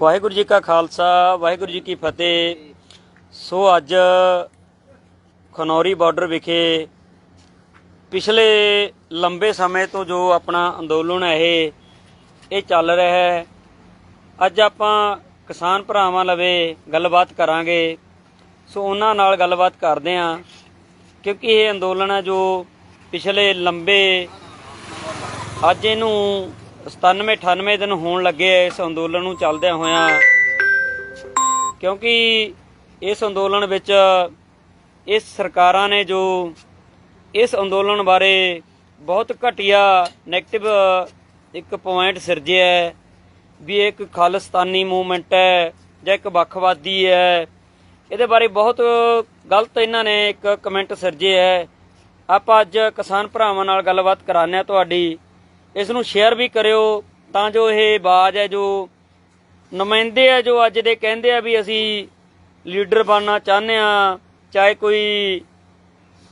ਵਾਹਿਗੁਰੂ ਜੀ ਕਾ ਖਾਲਸਾ, ਵਾਹਿਗੁਰੂ ਜੀ ਕੀ ਫਤਿਹ। ਸੋ ਅੱਜ ਖਨੌਰੀ ਬਾਰਡਰ ਵਿਖੇ ਪਿਛਲੇ ਲੰਬੇ ਸਮੇਂ ਤੋਂ ਜੋ ਆਪਣਾ ਅੰਦੋਲਨ ਹੈ, ਇਹ ਇਹ ਚੱਲ ਰਿਹਾ ਹੈ। ਅੱਜ ਆਪਾਂ ਕਿਸਾਨ ਭਰਾਵਾਂ ਲਵੇ ਗੱਲਬਾਤ ਕਰਾਂਗੇ। ਸੋ ਉਹਨਾਂ ਨਾਲ ਗੱਲਬਾਤ ਕਰਦੇ ਆਂ ਕਿਉਂਕਿ ਇਹ ਅੰਦੋਲਨ ਹੈ ਜੋ ਪਿਛਲੇ ਲੰਬੇ ਅੱਜ ਇਹਨੂੰ 97 98 ਦਿਨ ਹੋਣ ਲੱਗੇ ਆ ਇਸ ਅੰਦੋਲਨ ਨੂੰ ਚੱਲਦਿਆਂ ਹੋਇਆਂ। ਕਿਉਂਕਿ ਇਸ ਅੰਦੋਲਨ ਵਿੱਚ ਇਸ ਸਰਕਾਰਾਂ ਨੇ ਜੋ ਇਸ ਅੰਦੋਲਨ ਬਾਰੇ ਬਹੁਤ ਘਟੀਆ 네ਗੇਟਿਵ ਇੱਕ ਪੁਆਇੰਟ ਸਿਰਜਿਆ ਹੈ ਵੀ ਇਹ ਇੱਕ ਖਾਲਿਸਤਾਨੀ ਮੂਵਮੈਂਟ ਹੈ ਜਾਂ ਇੱਕ ਵੱਖਵਾਦੀ ਹੈ। ਇਹਦੇ ਬਾਰੇ ਬਹੁਤ ਗਲਤ ਇਹਨਾਂ ਨੇ ਇੱਕ ਕਮੈਂਟ ਸਿਰਜਿਆ ਹੈ। ਆਪਾਂ ਅੱਜ ਕਿਸਾਨ ਭਰਾਵਾਂ ਨਾਲ ਗੱਲਬਾਤ ਕਰਾਉਂਦੇ ਹਾਂ ਤੁਹਾਡੀ। ਇਸ ਨੂੰ ਸ਼ੇਅਰ ਵੀ ਕਰਿਓ, ਤਾਂ ਜੋ ਇਹ ਬਾਜ਼ ਹੈ ਜੋ ਨੁਮਾਇੰਦੇ ਆ, ਜੋ ਅੱਜ ਦੇ ਕਹਿੰਦੇ ਆ ਵੀ ਅਸੀਂ ਲੀਡਰ ਬਣਨਾ ਚਾਹੁੰਦੇ ਆ, ਚਾਹੇ ਕੋਈ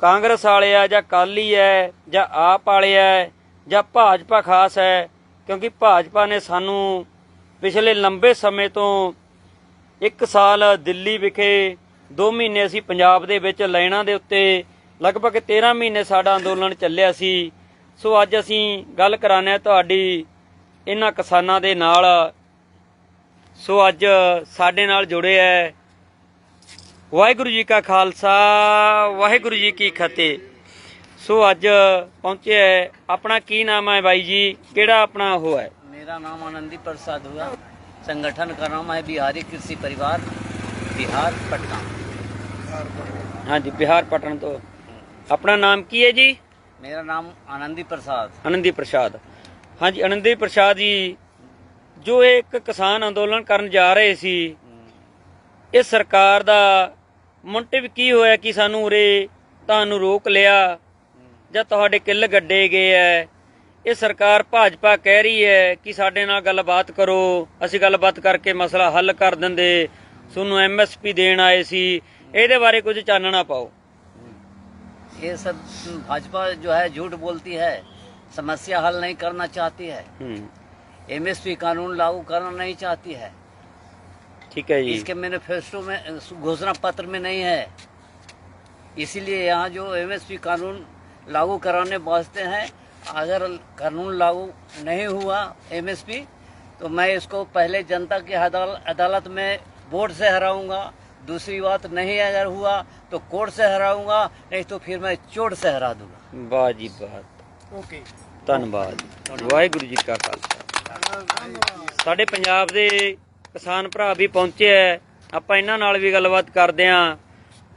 ਕਾਂਗਰਸ ਵਾਲੇ ਆ ਜਾਂ ਕਾਲੀ ਹੈ ਜਾਂ ਆਪ ਵਾਲੇ ਹੈ ਜਾਂ ਭਾਜਪਾ ਖਾਸ ਹੈ, ਕਿਉਂਕਿ ਭਾਜਪਾ ਨੇ ਸਾਨੂੰ ਪਿਛਲੇ ਲੰਬੇ ਸਮੇਂ ਤੋਂ ਇੱਕ ਸਾਲ ਦਿੱਲੀ ਵਿਖੇ 2 ਮਹੀਨੇ ਅਸੀਂ ਪੰਜਾਬ ਦੇ ਵਿੱਚ ਲਾਈਨਾਂ ਦੇ ਉੱਤੇ ਲਗਭਗ 13 ਮਹੀਨੇ ਸਾਡਾ ਅੰਦੋਲਨ ਚੱਲਿਆ ਸੀ। ਸੋ ਅੱਜ ਅਸੀਂ ਗੱਲ ਕਰਾਉਂਦੇ ਹਾਂ ਤੁਹਾਡੀ ਇਹਨਾਂ ਕਿਸਾਨਾਂ ਦੇ ਨਾਲ ਸੋ ਅੱਜ ਸਾਡੇ ਨਾਲ ਜੁੜੇ ਹੈ ਵਾਹਿਗੁਰੂ ਜੀ ਕਾ ਖਾਲਸਾ ਵਾਹਿਗੁਰੂ ਜੀ ਕੀ ਫਤਿਹ ਸੋ ਅੱਜ ਪਹੁੰਚੇ ਹੈ ਆਪਣਾ ਕੀ ਨਾਮ ਹੈ ਬਾਈ ਜੀ ਕਿਹੜਾ ਆਪਣਾ ਉਹ ਹੈ मेरा नाम आनंदी प्रसाद हुआ संगठन का नाम है बिहारी कृषि परिवार बिहार पटना ਹਾਂਜੀ ਬਿਹਾਰ ਪਟਨ ਤੋਂ ਆਪਣਾ ਨਾਮ ਕੀ ਹੈ ਜੀ ਮੇਰਾ ਨਾਮ ਆਨੰਦੀ ਪ੍ਰਸਾਦ। ਆਨੰਦੀ ਪ੍ਰਸਾਦ। ਹਾਂਜੀ, ਆਨੰਦੀ ਪ੍ਰਸਾਦ ਜੀ, ਜੋ ਇੱਕ ਕਿਸਾਨ ਅੰਦੋਲਨ ਕਰਨ ਜਾ ਰਹੇ ਸੀ, ਇਹ ਸਰਕਾਰ ਦਾ ਮੁੰਟਿਵ ਕੀ ਹੋਇਆ ਕਿ ਸਾਨੂੰ ਉਰੇ ਤੁਹਾਨੂੰ ਰੋਕ ਲਿਆ ਜਾਂ ਤੁਹਾਡੇ ਕਿੱਲ ਗੱਡੇ ਗਏ ਐ? ਇਹ ਸਰਕਾਰ ਭਾਜਪਾ ਕਹਿ ਰਹੀ ਹੈ ਕਿ ਸਾਡੇ ਨਾਲ ਗੱਲਬਾਤ ਕਰੋ, ਅਸੀਂ ਗੱਲਬਾਤ ਕਰਕੇ ਮਸਲਾ ਹੱਲ ਕਰ ਦਿੰਦੇ। ਤੁਹਾਨੂੰ ਐਮਐਸਪੀ ਦੇਣ ਆਏ ਸੀ, ਇਹਦੇ ਬਾਰੇ ਕੁਝ ਚਾਨਣਾ ਪਾਓ। ये सब भाजपा जो है झूठ बोलती है समस्या हल नहीं करना चाहती है। हम्म। एमएसपी कानून लागू करना नहीं चाहती है। ठीक है जी। इसके मैनिफेस्टो में घोषणा पत्र में नहीं है। इसीलिए यहाँ जो एमएसपी कानून लागू कराने बचते हैं अगर कानून लागू नहीं हुआ एमएसपी तो मैं इसको पहले जनता की अदालत में वोट से हराऊँगा। दूसरी बात नहीं अगर हुआ तो कोर्ट से हराऊंगा नहीं तो फिर मैं चोट से हरा दूंगा ਵਾਹ ਜੀ ਵਾਹ ओके ਧੰਨਵਾਦ ਵਾਹਿਗੁਰੂ ਜੀ ਕਾ ਖਾਲਸਾ ਸਾਡੇ ਪੰਜਾਬ ਦੇ ਕਿਸਾਨ ਭਰਾ ਵੀ ਪਹੁੰਚੇ ਐ ਆਪਾਂ ਇਹਨਾਂ ਨਾਲ ਵੀ ਗੱਲਬਾਤ ਕਰਦੇ ਆਂ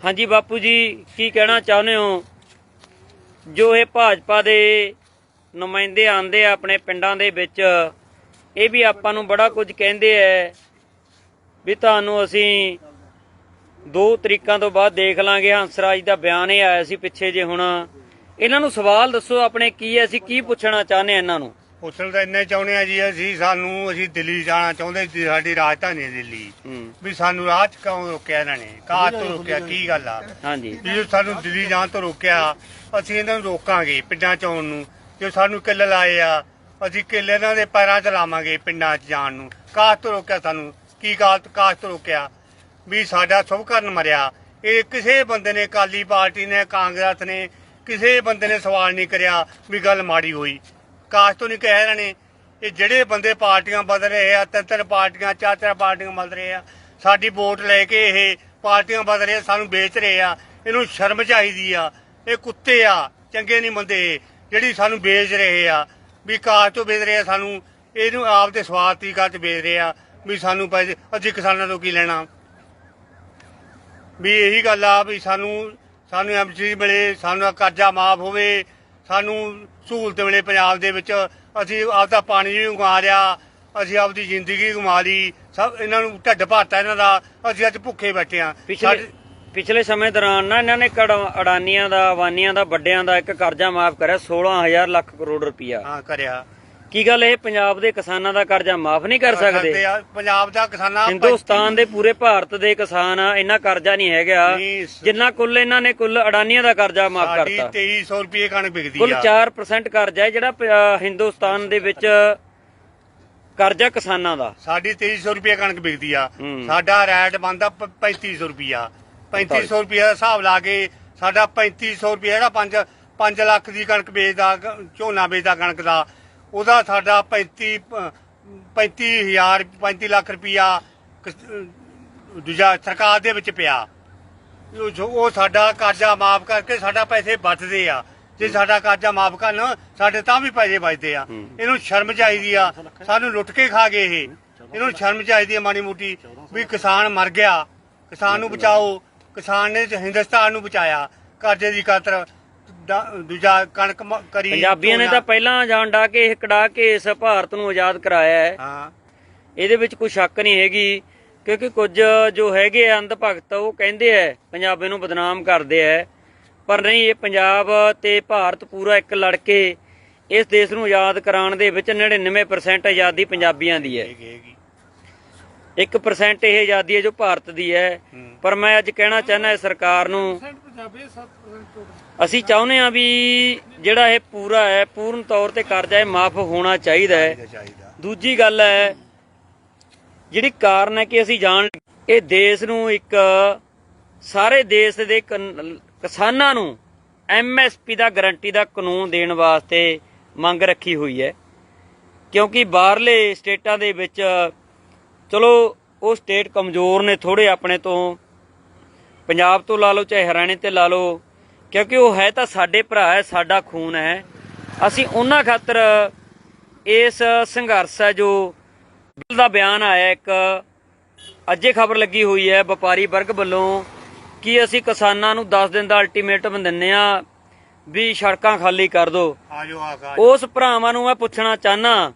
ਹਾਂਜੀ ਬਾਪੂ ਜੀ ਕੀ ਕਹਿਣਾ ਚਾਹੁੰਦੇ ਹੋ ਜੋ ਇਹ ਭਾਜਪਾ ਦੇ ਨੁਮਾਇੰਦੇ ਆਂਦੇ ਆ ਆਪਣੇ ਪਿੰਡਾਂ ਦੇ ਵਿੱਚ ਇਹ ਵੀ ਆਪਾਂ ਨੂੰ ਬੜਾ ਕੁਝ ਕਹਿੰਦੇ ਐ ਵੀ ਤੁਹਾਨੂੰ ਅਸੀਂ ਦੋ ਤਰੀਕਾਂ ਤੋਂ ਬਾਅਦ ਦੇਖ ਲਾਂਗੇ। ਹੰਸਰਾਜ ਦਾ ਬਿਆਨ ਇਹ ਆਇਆ ਸੀ ਪਿੱਛੇ ਜੇ ਹੁਣ। ਇਹਨਾਂ ਨੂੰ ਸਵਾਲ ਦੱਸੋ ਆਪਣੇ ਕੀ ਹੈ ਅਸੀਂ ਕੀ ਪੁੱਛਣਾ ਚਾਹੁੰਦੇ ਆ ਇਹਨਾਂ ਨੂੰ? ਪੁੱਛਣ ਤਾਂ ਇੰਨੇ ਚਾਹੁੰਦੇ ਆ ਜੀ ਅਸੀਂ ਸਾਨੂੰ ਅਸੀਂ ਦਿੱਲੀ ਜਾਣਾ ਚਾਹੁੰਦੇ ਸੀ ਸਾਡੀ ਰਾਜਧਾਨੀ ਹੈ ਦਿੱਲੀ। ਵੀ ਸਾਨੂੰ ਰਾਹ ਚ ਕਿਉਂ ਰੋਕਿਆ ਇਹਨਾਂ ਨੇ? ਕਾਹ ਤੋਂ ਰੋਕਿਆ? ਕੀ ਗੱਲ ਆ? ਹਾਂਜੀ। ਜੋ ਸਾਨੂੰ ਦਿੱਲੀ ਜਾਣ ਤੋਂ ਰੋਕਿਆ ਅਸੀਂ ਇਹਨਾਂ ਨੂੰ ਰੋਕਾਂਗੇ ਪਿੰਡਾਂ ਚ ਆਉਣ ਨੂੰ। ਜੋ ਸਾਨੂੰ ਕਿੱਲ ਲਾਏ ਆ ਅਸੀਂ ਕਿੱਲ ਇਹਨਾਂ ਦੇ ਪੈਰਾਂ 'ਚ ਲਾਵਾਂਗੇ ਪਿੰਡਾਂ 'ਚ ਜਾਣ ਨੂੰ। ਕਾਹ ਤੋਂ ਰੋਕਿਆ ਸਾਨੂੰ? ਕੀ ਕਾਹ ਕਾਹ ਤੋਂ ਰੋਕਿਆ? ਵੀ ਸਾਡਾ ਸ਼ੁਭਕਰਨ ਮਰਿਆ। ਇਹ ਕਿਸੇ ਬੰਦੇ ਨੇ ਕਾਲੀ ਪਾਰਟੀ ਨੇ ਕਾਂਗਰਸ ਨੇ ਕਿਸੇ ਬੰਦੇ ਨੇ ਸਵਾਲ ਨਹੀਂ ਕਰਿਆ ਵੀ ਗੱਲ ਮਾੜੀ ਹੋਈ। ਕਾਸ਼ ਤੋਂ ਨਹੀਂ ਕਹਿ ਰਹੇ ਨੇ ਇਹ ਜਿਹੜੇ ਬੰਦੇ ਪਾਰਟੀਆਂ ਬਦਲ ਰਹੇ ਆ ਤਿੰਨ ਤਿੰਨ ਪਾਰਟੀਆਂ ਚਾਰ ਚਾਰ ਪਾਰਟੀਆਂ ਬਦਲ ਰਹੇ ਆ ਸਾਡੀ ਵੋਟ ਲੈ ਕੇ ਇਹ ਪਾਰਟੀਆਂ ਬਦਲ ਰਹੇ ਆ, ਸਾਨੂੰ ਵੇਚ ਰਹੇ ਆ ਇਹਨੂੰ ਸ਼ਰਮ ਚਾਹੀਦੀ ਆ। ਇਹ ਕੁੱਤੇ ਆ ਚੰਗੇ ਨਹੀਂ ਬੰਦੇ ਇਹ, ਜਿਹੜੀ ਸਾਨੂੰ ਵੇਚ ਰਹੇ ਆ। ਵੀ ਕਾਸ਼ ਤੋਂ ਵੇਚ ਰਹੇ ਆ ਸਾਨੂੰ ਇਹਨੂੰ ਆਪ ਦੇ ਸਵਾਰਥੀ ਕਾਜ ਵੇਚ ਰਹੇ ਆ ਵੀ ਸਾਨੂੰ ਪੈਸੇ ਅਸੀਂ ਕਿਸਾਨਾਂ ਤੋਂ ਕੀ ਲੈਣਾ। ਵੀ ਇਹੀ ਗੱਲ ਆ ਵੀ ਸਾਨੂੰ ਸਾਨੂੰ ਐਮਸੀ ਮਿਲੇ ਸਾਨੂੰ ਕਰਜ਼ਾ ਮਾਫ ਹੋਵੇ ਸਾਨੂੰ ਸਹੂਲਤ ਮਿਲੇ ਪੰਜਾਬ ਦੇ ਵਿੱਚ। ਅਸੀਂ ਆਪਦਾ ਪਾਣੀ ਵੀ ਗਵਾ ਲਿਆ ਅਸੀਂ ਆਪਦੀ ਜ਼ਿੰਦਗੀ ਗਵਾ ਲਈ। ਸਭ ਇਹਨਾਂ ਨੂੰ ਢੱਡ ਭਰਤਾ ਇਹਨਾਂ ਦਾ ਅਸੀਂ ਅੱਜ ਭੁੱਖੇ ਬੈਠੇ ਆ। ਪਿਛਲੇ ਪਿਛਲੇ ਸਮੇਂ ਦੌਰਾਨ ਨਾ ਇਹਨਾਂ ਨੇ ਕੜ- ਅਡਾਨੀਆਂ ਦਾ ਅਵਾਨੀਆਂ ਦਾ ਵੱਡਿਆਂ ਦਾ ਇੱਕ ਕਰਜ਼ਾ ਮਾਫ ਕਰਿਆ 16000 ਲੱਖ ਕਰੋੜ ਰੁਪਇਆ ਹਾਂ ਕਰਿਆ। ਕੀ ਗੱਲ ਇਹ ਪੰਜਾਬ ਦੇ ਕਿਸਾਨਾਂ ਦਾ ਕਰਜ਼ਾ ਮਾਫ ਨਹੀਂ ਕਰ ਸਕਦੇ? ਆ। ਪੰਜਾਬ ਦਾ ਕਿਸਾਨਾਂ ਹਿੰਦੁਸਤਾਨ ਦੇ ਪੂਰੇ ਭਾਰਤ ਦੇ ਕਿਸਾਨ ਆ ਇੰਨਾ ਕਰਜ਼ਾ ਨਹੀਂ ਹੈਗਾ। ਜਿੰਨਾ ਕੁੱਲ ਇਹਨਾਂ ਨੇ ਕੁੱਲ ਅਡਾਨੀਆਂ ਦਾ ਕਰਜ਼ਾ ਮਾਫ ਕਰਤਾ। 2300 ਰੁਪਏ ਕਣਕ ਵਿਕਦੀ ਕੁੱਲ ਆ। 4% ਕਰਜ਼ਾ ਹੈ ਜਿਹੜਾ ਹਿੰਦੁਸਤਾਨ ਦੇ ਵਿੱਚ ਕਰਜ਼ਾ ਕਿਸਾਨਾਂ ਦਾ। ਸਾਡੀ 2300 ਰੁਪਏ ਕਣਕ ਵਿਕਦੀ ਆ। ਸਾਡਾ ਰੈਟ ਬੰਦਾ 3500 ਰੁਪਿਆ 3500 ਰੁਪਏ ਦਾ ਹਿਸਾਬ ਲਾ ਕੇ ਸਾਡਾ 3500 ਰੁਪਏ ਜਿਹੜਾ 5 5 ਲੱਖ ਦੀ ਕਣਕ ਵੇਚਦਾ ਝੋਨਾ ਵੇਚਦਾ ਕਣਕ ਦਾ ਉਹਦਾ ਸਾਡਾ 35 ਪ- 35000 35 ਲੱਖ ਕਿਸ- ਦੂਜਾ ਸਰਕਾਰ ਦੇ ਵਿੱਚ ਪਿਆ। ਉਹ ਸਾਡਾ ਕਰਜ਼ਾ ਮਾਫ ਕਰਕੇ ਸਾਡਾ ਪੈਸੇ ਬਚਦੇ ਆ। ਜੇ ਸਾਡਾ ਕਰਜ਼ਾ ਮਾਫ ਕਰਨ ਸਾਡੇ ਤਾਂ ਵੀ ਪੈਸੇ ਬਚਦੇ ਆ। ਇਹਨੂੰ ਸ਼ਰਮ ਚਾਹੀਦੀ ਆ। ਸਾਨੂੰ ਲੁੱਟ ਕੇ ਖਾ ਗਏ ਇਹ। ਇਹਨੂੰ ਸ਼ਰਮ ਚਾਹੀਦੀ ਆ ਮਾੜੀ ਮੋਟੀ ਵੀ ਕਿਸਾਨ ਮਰ ਗਿਆ। ਕਿਸਾਨ ਨੂੰ ਬਚਾਓ। ਕਿਸਾਨ ਨੇ ਹਿੰਦੁਸਤਾਨ ਨੂੰ ਬਚਾਇਆ। ਕਰਜ਼ੇ ਦੀ ਖਾਤਰ ਦੂਜਾ ਕਣਕ ਮ- ਕਰੀ ਪੰਜਾਬੀਆਂ ਨੇ ਤਾਂ ਪਹਿਲਾਂ ਜਾਣ ਡਾ ਕੇ ਇਹ ਕਢਾ ਕੇ ਇਸ ਭਾਰਤ ਨੂੰ ਆਜ਼ਾਦ ਕਰਾਇਆ ਹੈ। ਹਾਂ। ਇਹਦੇ ਵਿੱਚ ਕੋਈ ਸ਼ੱਕ ਨਹੀਂ ਹੈਗੀ ਕਿਉਂਕਿ ਕੁਝ ਜੋ ਹੈਗੇ ਆ ਅੰਧ ਭਗਤ ਉਹ ਕਹਿੰਦੇ ਆ ਪੰਜਾਬੀ ਨੂੰ ਬਦਨਾਮ ਕਰਦੇ ਆ। ਪਰ ਨਹੀਂ ਇਹ ਪੰਜਾਬ ਤੇ ਭਾਰਤ ਪੂਰਾ ਇੱਕ ਲੜ ਕੇ ਇਸ ਦੇਸ਼ ਨੂੰ ਆਜ਼ਾਦ ਕਰਾਉਣ ਦੇ ਵਿੱਚ 99% ਆਜ਼ਾਦੀ ਪੰਜਾਬੀਆਂ ਦੀ ਹੈ। ਹੈਗੀ ਹੈਗੀ 1% ਇਹ ਆਜ਼ਾਦੀ ਹੈ ਜੋ ਭਾਰਤ ਦੀ ਹੈ। ਹੂੰ। ਪਰ ਮੈਂ ਅੱਜ ਕਹਿਣਾ ਚਾਹੁੰਦਾ ਸਰਕਾਰ ਨੂੰ ਅਸੀਂ ਚਾਹੁੰਦੇ ਹਾਂ ਵੀ ਜਿਹੜਾ ਇਹ ਪੂਰਾ ਹੈ ਪੂਰਨ ਤੌਰ ਤੇ ਕਰਜ਼ਾ ਇਹ ਮਾਫ ਹੋਣਾ ਚਾਹੀਦਾ ਹੈ। ਦੂਜੀ ਗੱਲ ਹੈ ਜਿਹੜੀ ਕਾਰਨ ਹੈ ਕਿ ਅਸੀਂ ਜਾਣ ਇਹ ਦੇਸ਼ ਨੂੰ ਇੱਕ ਸਾਰੇ ਦੇਸ਼ ਦੇ ਕਿਸਾਨਾਂ ਨੂੰ ਐਮਐਸਪੀ ਦਾ ਗਾਰੰਟੀ ਦਾ ਕਾਨੂੰਨ ਦੇਣ ਵਾਸਤੇ ਮੰਗ ਰੱਖੀ ਹੋਈ ਹੈ। ਕਿਉਂਕਿ ਬਾਹਰਲੇ ਸਟੇਟਾਂ ਦੇ ਵਿੱਚ ਚਲੋ ਉਹ ਸਟੇਟ ਕਮਜ਼ੋਰ ਨੇ ਥੋੜੇ ਆਪਣੇ ਤੋਂ। ਪੰਜਾਬ ਤੋਂ ਲਾ ਲਓ ਚਾਹੇ ਹਰਿਆਣੇ ਤੇ ਲਾ ਲਓ ਕਿਉਂਕਿ ਉਹ ਹੈ ਤਾਂ ਸਾਡੇ ਭਰਾ ਹੈ ਸਾਡਾ ਖੂਨ ਹੈ। ਅਸੀਂ ਉਹਨਾਂ ਖਾਤਰ ਇਸ ਸੰਘਰਸ਼ ਹੈ ਜੋ ਬਿੱਲ ਦਾ ਬਿਆਨ ਆਇਆ ਇੱਕ ਅੱਜੇ ਖਬਰ ਲੱਗੀ ਹੋਈ ਹੈ ਵਪਾਰੀ ਵਰਗ ਵੱਲੋਂ ਕਿ ਅਸੀਂ ਕਿਸਾਨਾਂ ਨੂੰ 10 ਦਿਨ ਦਾ ਅਲਟੀਮੇਟਮ ਦਿੰਨੇ ਆ ਵੀ ਸੜਕਾਂ ਖਾਲੀ ਕਰ ਦਿਓ। ਉਸ ਭਰਾਵਾਂ ਨੂੰ ਮੈਂ ਪੁੱਛਣਾ ਚਾਹਨਾ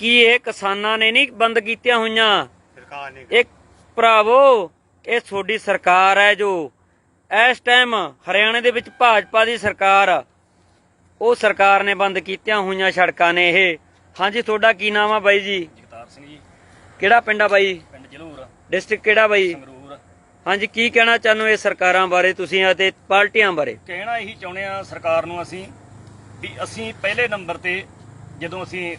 ਕਿ ਇਹ ਕਿਸਾਨਾਂ ਨੇ ਨਹੀਂ ਬੰਦ ਕੀਤੀਆਂ ਹੋਈਆਂ? ਸਰਕਾਰ ਨੇ ਇੱਕ ਭਰਾਵੋ ਇਹ ਤੁਹਾਡੀ ਸਰਕਾਰ ਹੈ ਜੋ ਇਸ ਟਾਈਮ ਹਰਿਆਣੇ ਦੇ ਵਿੱਚ ਭਾਜਪਾ ਦੀ ਸਰਕਾਰ। ਉਹ ਸਰਕਾਰ ਨੇ ਬੰਦ ਕੀਤੀਆਂ ਹੋਈਆਂ ਸੜਕਾਂ ਨੇ ਇਹ। ਹਾਂਜੀ ਤੁਹਾਡਾ ਕੀ ਨਾਮ ਆ ਬਾਈ ਜੀ? ਜਗਤਾਰ ਸਿੰਘ ਜੀ। ਕਿਹੜਾ ਪਿੰਡ ਆ ਬਾਈ? ਪਿੰਡ ਜਲੂਰ। ਡਿਸਟ੍ਰਿਕਟ ਕਿਹੜਾ ਬਾਈ? ਸੰਗਰੂਰ। ਹਾਂਜੀ ਕੀ ਕਹਿਣਾ ਚਾਹੁੰਦੇ ਹੋ ਇਹ ਸਰਕਾਰਾਂ ਬਾਰੇ ਤੁਸੀਂ ਅਤੇ ਪਾਰਟੀਆਂ ਬਾਰੇ? ਕਹਿਣਾ ਇਹੀ ਚਾਹੁੰਦੇ ਆ ਸਰਕਾਰ ਨੂੰ ਅਸੀਂ ਵੀ ਅਸੀਂ ਪਹਿਲੇ ਨੰਬਰ ਤੇ ਜਦੋਂ ਅਸੀਂ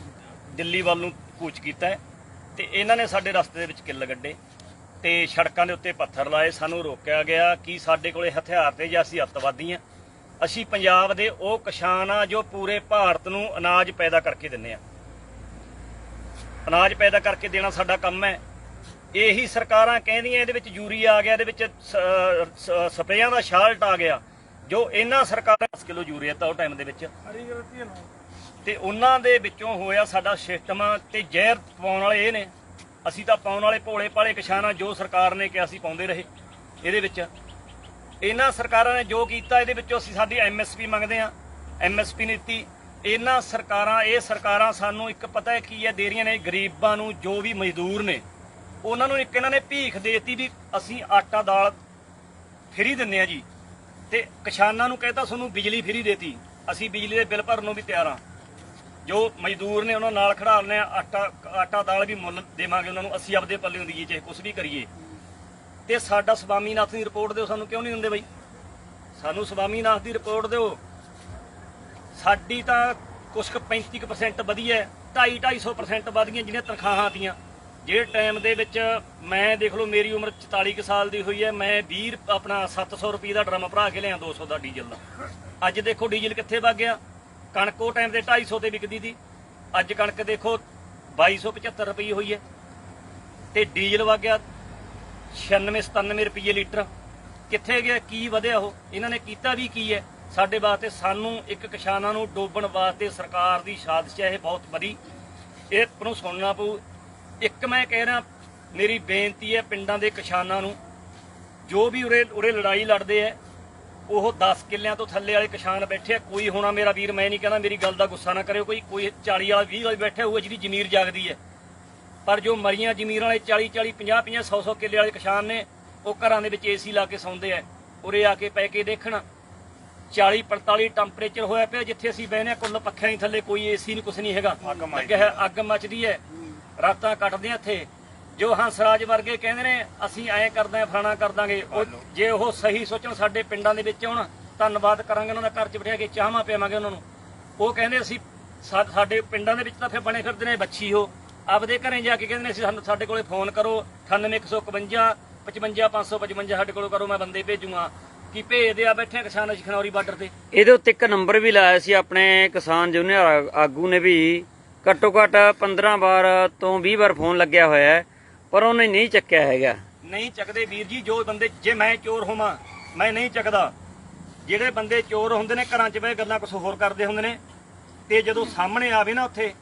ਦਿੱਲੀ ਵੱਲ ਨੂੰ ਕੂਚ ਕੀਤਾ ਤੇ ਇਹਨਾਂ ਨੇ ਸਾਡੇ ਰਸਤੇ ਦੇ ਵਿੱਚ ਕਿੱਲ ਗੱਡੇ ਤੇ ਸੜਕਾਂ ਦੇ ਉੱਤੇ ਪੱਥਰ ਲਾਏ ਸਾਨੂੰ ਰੋਕਿਆ ਗਿਆ ਕਿ ਸਾਡੇ ਕੋਲੇ ਹਥਿਆਰ ਤੇ ਜਾਂ ਅਸੀਂ ਅੱਤਵਾਦੀ ਆ ਅਸੀਂ ਪੰਜਾਬ ਦੇ ਉਹ ਕਿਸਾਨ ਆ ਜੋ ਪੂਰੇ ਭਾਰਤ ਨੂੰ ਅਨਾਜ ਪੈਦਾ ਕਰਕੇ ਦਿੰਨੇ ਆ। ਅਨਾਜ ਪੈਦਾ ਕਰਕੇ ਦੇਣਾ ਸਾਡਾ ਕੰਮ ਹੈ। ਇਹੀ ਸਰਕਾਰਾਂ ਕਹਿੰਦੀਆਂ ਇਹਦੇ ਵਿੱਚ ਯੂਰੀਆ ਆ ਗਿਆ ਇਹਦੇ ਵਿੱਚ ਸਪਰੇਆਂ ਦਾ ਸ਼ਾਲਟ ਆ ਗਿਆ। ਜੋ ਇਹਨਾਂ ਸਰਕਾਰਾਂ 10 ਕਿਲੋ ਯੂਰੀਆ ਤਾਂ ਉਹ ਟਾਈਮ ਦੇ ਵਿੱਚ। ਤੇ ਉਹਨਾਂ ਦੇ ਵਿੱਚੋਂ ਹੋਇਆ ਸਾਡਾ ਸਿਸਟਮ ਤੇ ਜ਼ਹਿਰ ਪਾਉਣ ਵਾਲੇ ਇਹ ਨੇ। ਅਸੀਂ ਤਾਂ ਪਾਉਣ ਵਾਲੇ ਭੋਲੇ ਭਾਲੇ ਕਿਸਾਨਾਂ ਜੋ ਸਰਕਾਰ ਨੇ ਕਿਹਾ ਅਸੀਂ ਪਾਉਂਦੇ ਰਹੇ ਇਹਦੇ ਵਿੱਚ। ਇਹਨਾਂ ਸਰਕਾਰਾਂ ਨੇ ਜੋ ਕੀਤਾ, ਇਹਦੇ ਵਿੱਚੋਂ ਅਸੀਂ ਸਾਡੀ ਐਮਐਸਪੀ ਮੰਗਦੇ ਆ ਐਮਐਸਪੀ ਨੀਤੀ, ਇਹਨਾਂ ਸਰਕਾਰਾਂ, ਇਹ ਸਰਕਾਰਾਂ ਸਾਨੂੰ ਇੱਕ ਪਤਾ ਹੈ ਕੀ ਹੈ? ਦੇ ਰਹੀਆਂ ਨੇ, ਗਰੀਬਾਂ ਨੂੰ ਜੋ ਵੀ ਮਜ਼ਦੂਰ ਨੇ, ਉਹਨਾਂ ਨੂੰ ਇੱਕ ਇਹਨਾਂ ਨੇ ਭੀਖ ਦੇਤੀ ਵੀ ਅਸੀਂ ਆਟਾ ਦਾਲ ਫਰੀ ਦਿੰਨੇ ਆ ਜੀ। ਤੇ ਕਿਸਾਨਾਂ ਨੂੰ ਕਹਿੰਦਾ ਤੁਹਾਨੂੰ ਬਿਜਲੀ ਫਰੀ ਦੇਤੀ। ਅਸੀਂ ਬਿਜਲੀ ਦੇ ਬਿੱਲ ਭਰਨ ਨੂੰ ਵੀ ਤਿਆਰ ਆ ਜੋ ਮਜ਼ਦੂਰ ਨੇ ਉਹਨਾਂ ਨਾਲ ਖੜਾ ਲੈਣੇ ਆ ਆਟਾ ਆਟਾ ਦਾਲ ਵੀ ਮੁੱਲ ਦੇਵਾਂਗੇ ਉਹਨਾਂ ਨੂੰ, ਅਸੀਂ ਆਪਦੇ ਪੱਲਿਓਂ ਦੀਏ ਚਾਹੇ ਕੁਝ ਵੀ ਕਰੀਏ। ਤੇ ਸਾਡਾ ਸਵਾਮੀਨਾਥ ਦੀ ਰਿਪੋਰਟ ਦਿਓ, ਸਾਨੂੰ ਕਿਉਂ ਨਹੀਂ ਦਿੰਦੇ ਬਈ? ਸਾਨੂੰ ਸਵਾਮੀਨਾਥ ਦੀ ਰਿਪੋਰਟ ਦਿਓ। ਸਾਡੀ ਤਾਂ ਕੁਛ ਕੁ 35% ਵਧੀਆ ਹੈ 2.5 250% ਵਧ ਗਈਆਂ ਜਿਹੜੀਆਂ ਤਨਖਾਹਾਂ ਦੀਆਂ ਜਿਹੜੇ ਟਾਈਮ ਦੇ ਵਿੱਚ ਮੈਂ ਦੇਖ ਲਓ, ਮੇਰੀ ਉਮਰ 44 ਕੁ ਸਾਲ ਦੀ ਹੋਈ ਹੈ ਮੈਂ 20 ਰੁਪ- ਆਪਣਾ 700 ਰੁਪਏ ਦਾ ਡਰਮ ਭਰਾ ਕੇ ਲਿਆ 200 ਦਾ ਡੀਜ਼ਲ ਦਾ। ਅੱਜ ਦੇਖੋ ਡੀਜ਼ਲ ਕਿੱਥੇ ਵਗ ਗਿਆ? ਕਣਕ ਉਹ ਟਾਈਮ ਤੇ 250 ਤੇ ਵਿਕਦੀ ਸੀ। ਅੱਜ ਕਣਕ ਦੇਖੋ 2275 ਰੁਪਏ ਹੋਈ ਹੈ। ਤੇ ਡੀਜ਼ਲ ਵਗ ਗਿਆ 96 97 ਰੁਪਏ ਲੀਟਰ। ਕਿੱਥੇ ਗਿਆ, ਕੀ ਵਧਿਆ ਉਹ? ਇਹਨਾਂ ਨੇ ਕੀਤਾ ਵੀ ਕੀ ਹੈ? ਸਾਡੇ ਵਾਸਤੇ ਸਾਨੂੰ ਇੱਕ ਕਿਸਾਨਾਂ ਨੂੰ ਡੋਬਣ ਵਾਸਤੇ ਸਰਕਾਰ ਦੀ ਸਾਜ਼ਿਸ਼ ਹੈ, ਇਹ ਬਹੁਤ ਬੜੀ ਇਹ ਨੂੰ ਸੁਣਨਾ ਪਊ। ਇੱਕ ਮੈਂ ਕਹਿ ਰਿਹਾ, ਮੇਰੀ ਬੇਨਤੀ ਹੈ ਪਿੰਡਾਂ ਦੇ ਕਿਸਾਨਾਂ ਨੂੰ, ਜੋ ਵੀ ਉਰੇ ਉਰੇ ਲੜਾਈ ਲੜਦੇ ਐ ਉਹ 10 ਕਿੱਲਿਆਂ ਤੋਂ ਥੱਲੇ ਵਾਲੇ ਕਿਸਾਨ ਬੈਠੇ ਆ। ਕੋਈ ਹੋਣਾ ਮੇਰਾ ਵੀਰ ਮੈਂ ਨਹੀਂ ਕਹਿੰਦਾ ਮੇਰੀ ਗੱਲ ਦਾ ਗੁੱਸਾ ਨਾ ਕਰਿਓ ਕੋਈ। ਕੋਈ 40 ਵਾਲਾ 20 ਵਾਲਾ ਬੈਠਾ ਹੋਊਗਾ ਜਿਹਦੀ ਜ਼ਮੀਰ ਜਾਗਦੀ ਹੈ। ਪਰ ਜੋ ਮਰੀਆਂ ਜ਼ਮੀਰਾਂ ਵਾਲੇ 40 40 50 50 100 100 ਕਿੱਲੇ ਵਾਲੇ ਕਿਸਾਨ ਨੇ ਉਹ ਘਰਾਂ ਦੇ ਵਿੱਚ ਏਸੀ ਲਾ ਕੇ ਸੌਂਦੇ ਐ ਉਰੇ ਆ ਕੇ ਪੈ ਕੇ ਦੇਖਣ। 40 45 ਟੈਂਪਰੇਚਰ ਹੋਇਆ ਪਿਆ ਜਿੱਥੇ ਅਸੀਂ ਬਹਿਨੇ ਆ ਕੁੱਲ ਪੱਖਿਆਂ ਹੀ ਥੱਲੇ ਕੋਈ ਏਸੀ ਨਹੀਂ ਕੁਛ ਨਹੀਂ ਹੈਗਾ। ਅੱਗ ਮੱਚਦੀ ਹੈ। ਰਾਤਾਂ ਕੱਟਦੇ ਆ ਇੱਥੇ। ਜੋ ਹੰਸਰਾਜ ਵਰਗੇ ਕਹਿੰਦੇ ਨੇ ਅਸੀਂ ਐਂ ਕਰਦੇ ਆ ਫਲਾਣਾ ਕਰ ਦਾਂਗੇ। ਉਹ ਜੇ ਉਹ ਸਹੀ ਸੋਚਣ ਸਾਡੇ ਪਿੰਡਾਂ ਦੇ ਵਿੱਚ ਆਉਣ ਧੰਨਵਾਦ ਕਰਾਂਗੇ ਉਹਨਾਂ ਦਾ ਘਰ 'ਚ ਬਿਠਾ ਕੇ ਚਾਹਾਂ ਪਿਆਵਾਂਗੇ ਉਹਨਾਂ ਨੂੰ। ਉਹ ਕਹਿੰਦੇ ਅਸੀਂ ਸਾਡੇ ਪਿੰਡਾਂ ਦੇ ਵਿੱਚ ਤਾਂ ਫਿਰ ਬਣੇ ਫਿਰਦੇ ਨੇ ਬੱਚੀ ਹੋ ਆਪਦੇ ਘਰੇ ਜਾ ਕੇ ਕਹਿੰਦੇ ਨੇ ਅਸੀਂ ਸਾਨੂੰ ਸਾਡੇ ਕੋਲੇ ਫੋਨ ਕਰੋ 98151 55555 ਸਾਡੇ ਕੋਲੋਂ ਕਰੋ ਮੈਂ ਬੰਦੇ ਭੇਜੂਗਾ। ਕੀ ਭੇਜਦੇ ਆ ਬੈਠੇ ਕਿਸਾਨ ਅਸੀਂ ਖਨੌਰੀ ਬਾਰਡਰ ਤੇ? ਇਹਦੇ ਉੱਤੇ ਇੱਕ ਨੰਬਰ ਵੀ ਲਾਇਆ ਸੀ ਆਪਣੇ ਕਿਸਾਨ ਜੂਨੀਅਰ ਆਗੂ ਨੇ ਵੀ। ਘੱਟੋ ਘੱਟ 15 ਵਾਰ ਤੋਂ 20 ਵਾਰ ਫੋਨ ਲੱਗਿਆ ਹੋਇਆ ਹੈ। ਪਰ ਉਹਨੇ ਨਹੀਂ ਚੱਕਿਆ ਹੈਗਾ। ਨਹੀਂ ਚੱਕਦੇ ਵੀਰ ਜੀ ਜੋ ਬੰਦੇ ਜੇ ਮੈਂ ਚੋਰ ਹੋਵਾਂ ਮੈਂ ਨਹੀਂ ਚੱਕਦਾ। ਜਿਹੜੇ ਬੰਦੇ ਚੋਰ ਹੁੰਦੇ ਨੇ ਘਰਾਂ 'ਚ ਬਹਿ ਗੱਲਾਂ ਕੁਝ ਹੋਰ ਕਰਦੇ ਹੁੰਦੇ ਨੇ ਤੇ ਜਦੋਂ ਸਾਹਮਣੇ ਆਵੇ ਨਾ ਉੱਥੇ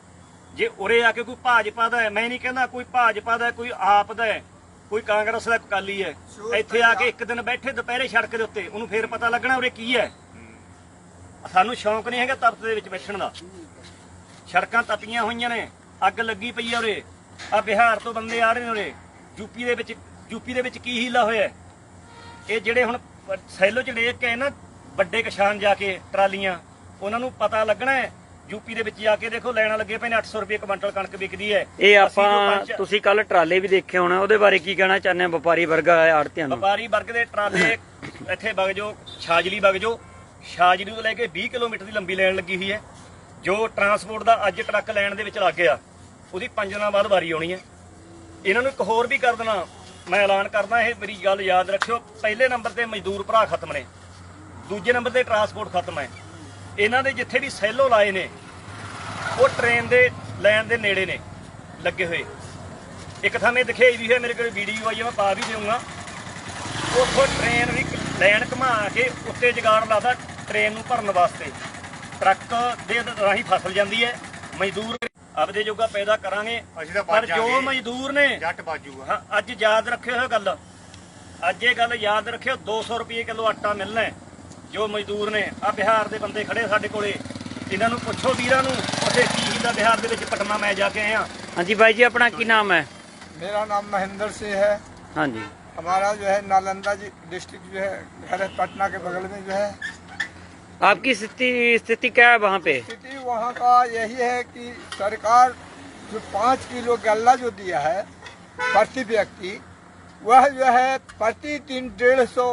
ਜੇ ਉਰੇ ਆ ਕੇ ਕੋਈ ਭਾਜਪਾ ਦਾ ਹੈ ਮੈਂ ਨਹੀਂ ਕਹਿੰਦਾ ਕੋਈ ਭਾਜਪਾ ਦਾ ਹੈ, ਕੋਈ ਆਪ ਦਾ ਹੈ, ਕੋਈ ਕਾਂਗਰਸ ਦਾ ਕਾਲੀ ਹੈ। ਇੱਥੇ ਆ ਕੇ ਇੱਕ ਦਿਨ ਬੈਠੇ ਦੁਪਹਿਰੇ ਸੜਕ ਦੇ ਉੱਤੇ ਉਹਨੂੰ ਫੇਰ ਪਤਾ ਲੱਗਣਾ ਉਰੇ ਕੀ ਹੈ। ਸਾਨੂੰ ਸ਼ੌਂਕ ਨਹੀਂ ਹੈਗਾ ਤਪਤ ਦੇ ਵਿੱਚ ਬੈਠਣ ਦਾ। ਸੜਕਾਂ ਤਪੀਆਂ ਹੋਈਆਂ ਨੇ ਅੱਗ ਲੱਗੀ ਪਈ ਆ ਉਰੇ। ਆ ਬਿਹਾਰ ਤੋਂ ਬੰਦੇ ਆ ਰਹੇ ਨੇ ਉਰੇ। ਯੂਪੀ ਦੇ ਵਿੱਚ ਯੂਪੀ ਦੇ ਵਿੱਚ ਕੀ ਹੀਲਾ ਹੋਇਆ? ਇਹ ਜਿਹੜੇ ਹੁਣ ਸੈਲੋ ਚ ਲੈ ਕੇ ਨਾ ਵੱਡੇ ਕਿਸਾਨ ਜਾ ਕੇ ਟਰਾਲੀਆਂ ਉਹਨਾਂ ਨੂੰ ਪਤਾ ਲੱਗਣਾ ਹੈ ਯੂਪੀ ਦੇ ਵਿੱਚ ਜਾ ਕੇ ਦੇਖੋ ਲੈਣਾ ਲੱਗੇ ਪਏ ਨੇ 800 ਰੁਪਏ ਕੁਇੰਟਲ ਕਣਕ ਵਿਕਦੀ ਹੈ। ਇਹ ਆਪਾਂ ਤੁਸੀਂ ਕੱਲ ਟਰਾਲੇ ਵੀ ਦੇਖੇ ਹੋਣਾ ਉਹਦੇ ਬਾਰੇ ਕੀ ਕਹਿਣਾ ਚਾਹੁੰਦੇ ਆ ਵਪਾਰੀ ਵਰਗਾ ਆੜਤੀਆਂ ਨੂੰ। ਵਪਾਰੀ ਵਰਗ ਦੇ ਟਰਾਲੇ ਇੱਥੇ ਵਗ ਜੋ ਛਾਜਲੀ ਵਗ ਜੋ ਛਾਜਲੀ ਤੋਂ ਲੈ ਕੇ 20 ਕਿਲੋਮੀਟਰ ਦੀ ਲੰਬੀ ਲਾਈਨ ਲੱਗੀ ਹੋਈ ਹੈ। ਜੋ ਟਰਾਂਸਪੋਰਟ ਦਾ ਅੱਜ ਟਰੱਕ ਲੈਣ ਦੇ ਵਿੱਚ ਲੱਗ ਗਿਆ। ਉਹਦੀ 5 ਦਿਨਾਂ ਬਾਅਦ ਵਾਰੀ ਆਉਣੀ ਹੈ। ਇਹਨਾਂ ਨੂੰ ਇੱਕ ਹੋਰ ਵੀ ਕਰ ਦੇਣਾ, ਮੈਂ ਐਲਾਨ ਕਰਦਾ, ਇਹ ਮੇਰੀ ਗੱਲ ਯਾਦ ਰੱਖਿਓ, ਪਹਿਲੇ ਨੰਬਰ ਤੇ ਮਜ਼ਦੂਰ ਭਰਾ ਖਤਮ ਨੇ, ਦੂਜੇ ਨੰਬਰ ਤੇ ਟਰਾਂਸਪੋਰਟ ਖਤਮ ਹੈ। ਇਹਨਾਂ ਦੇ ਜਿੱਥੇ ਵੀ ਸੈਲੋ ਲਾਏ ਨੇ, ਉਹ ਟ੍ਰੇਨ ਦੇ ਲਾਈਨ ਦੇ ਨੇੜੇ ਨੇ, ਲੱਗੇ ਹੋਏ। ਇੱਕ ਥਾਂ ਮੈਂ ਦਿਖਾਈ ਵੀ ਹੈ, ਮੇਰੇ ਕੋਲ ਵੀਡੀਓ ਆਈ ਹੈ, ਮੈਂ ਪਾ ਵੀ ਦੇਵਾਂਗਾ ਉੱਥੋਂ ਟ੍ਰੇਨ ਦੀ ਲਾਈਨ ਘੁਮਾ ਕੇ ਉੱਤੇ ਜਗਾੜ ਲਾਦਾ, ਟ੍ਰੇਨ ਨੂੰ ਭਰਨ ਵਾਸਤੇ। ਟਰੱਕ ਦੇ ਰਾਹੀਂ ਫਸਲ ਜਾਂਦੀ ਹੈ, ਮਜ਼ਦੂਰ ਆਪਦੇ ਜੋਗਾ ਪੈਦਾ ਕਰਾਂਗੇ ਅਸੀਂ ਤਾਂ ਪਰ ਬਚ ਜੋ ਜਾਾਂਗੇ ਮਜ਼ਦੂਰ ਨੇ ਜੱਟ ਬਾਜੂਗਾ ਹਾਂ ਅੱਜ ਯਾਦ ਰੱਖਿਓ ਇਹ ਗੱਲ ਅੱਜ ਇਹ ਗੱਲ ਯਾਦ ਰੱਖਿਓ 200 ਰੁਪਏ ਕਿਲੋ ਆਟਾ ਮਿਲਣਾ ਹੈ ਜੋ ਮਜ਼ਦੂਰ ਨੇ ਆ ਬਿਹਾਰ ਦੇ ਬੰਦੇ ਖੜੇ ਸਾਡੇ ਕੋਲੇ ਇਹਨਾਂ ਨੂੰ ਪੁੱਛੋ ਵੀਰਾਂ ਨੂੰ ਉੱਥੇ ਕੀ ਹੁੰਦਾ ਬਿਹਾਰ ਦੇ ਵਿੱਚ ਪਟਨਾ ਮੈਂ ਜਾ ਕੇ ਆਇਆ ਹਾਂਜੀ ਬਾਈ ਜੀ ਆਪਣਾ ਕੀ ਨਾਮ ਹੈ मेरा नाम महेंद्र सिंह है ਹਾਂਜੀ हमारा जो है नालंदा जी डिस्ट्रिक्ट जो है घर है पटना के बगल में जो है आपकी स्थिति स्थिति क्या है वहाँ पे? स्थिति वहाँ का यही है कि सरकार जो पाँच किलो गल्ला जो दिया है प्रति व्यक्ति, वह जो है प्रति दिन डेढ़ सौ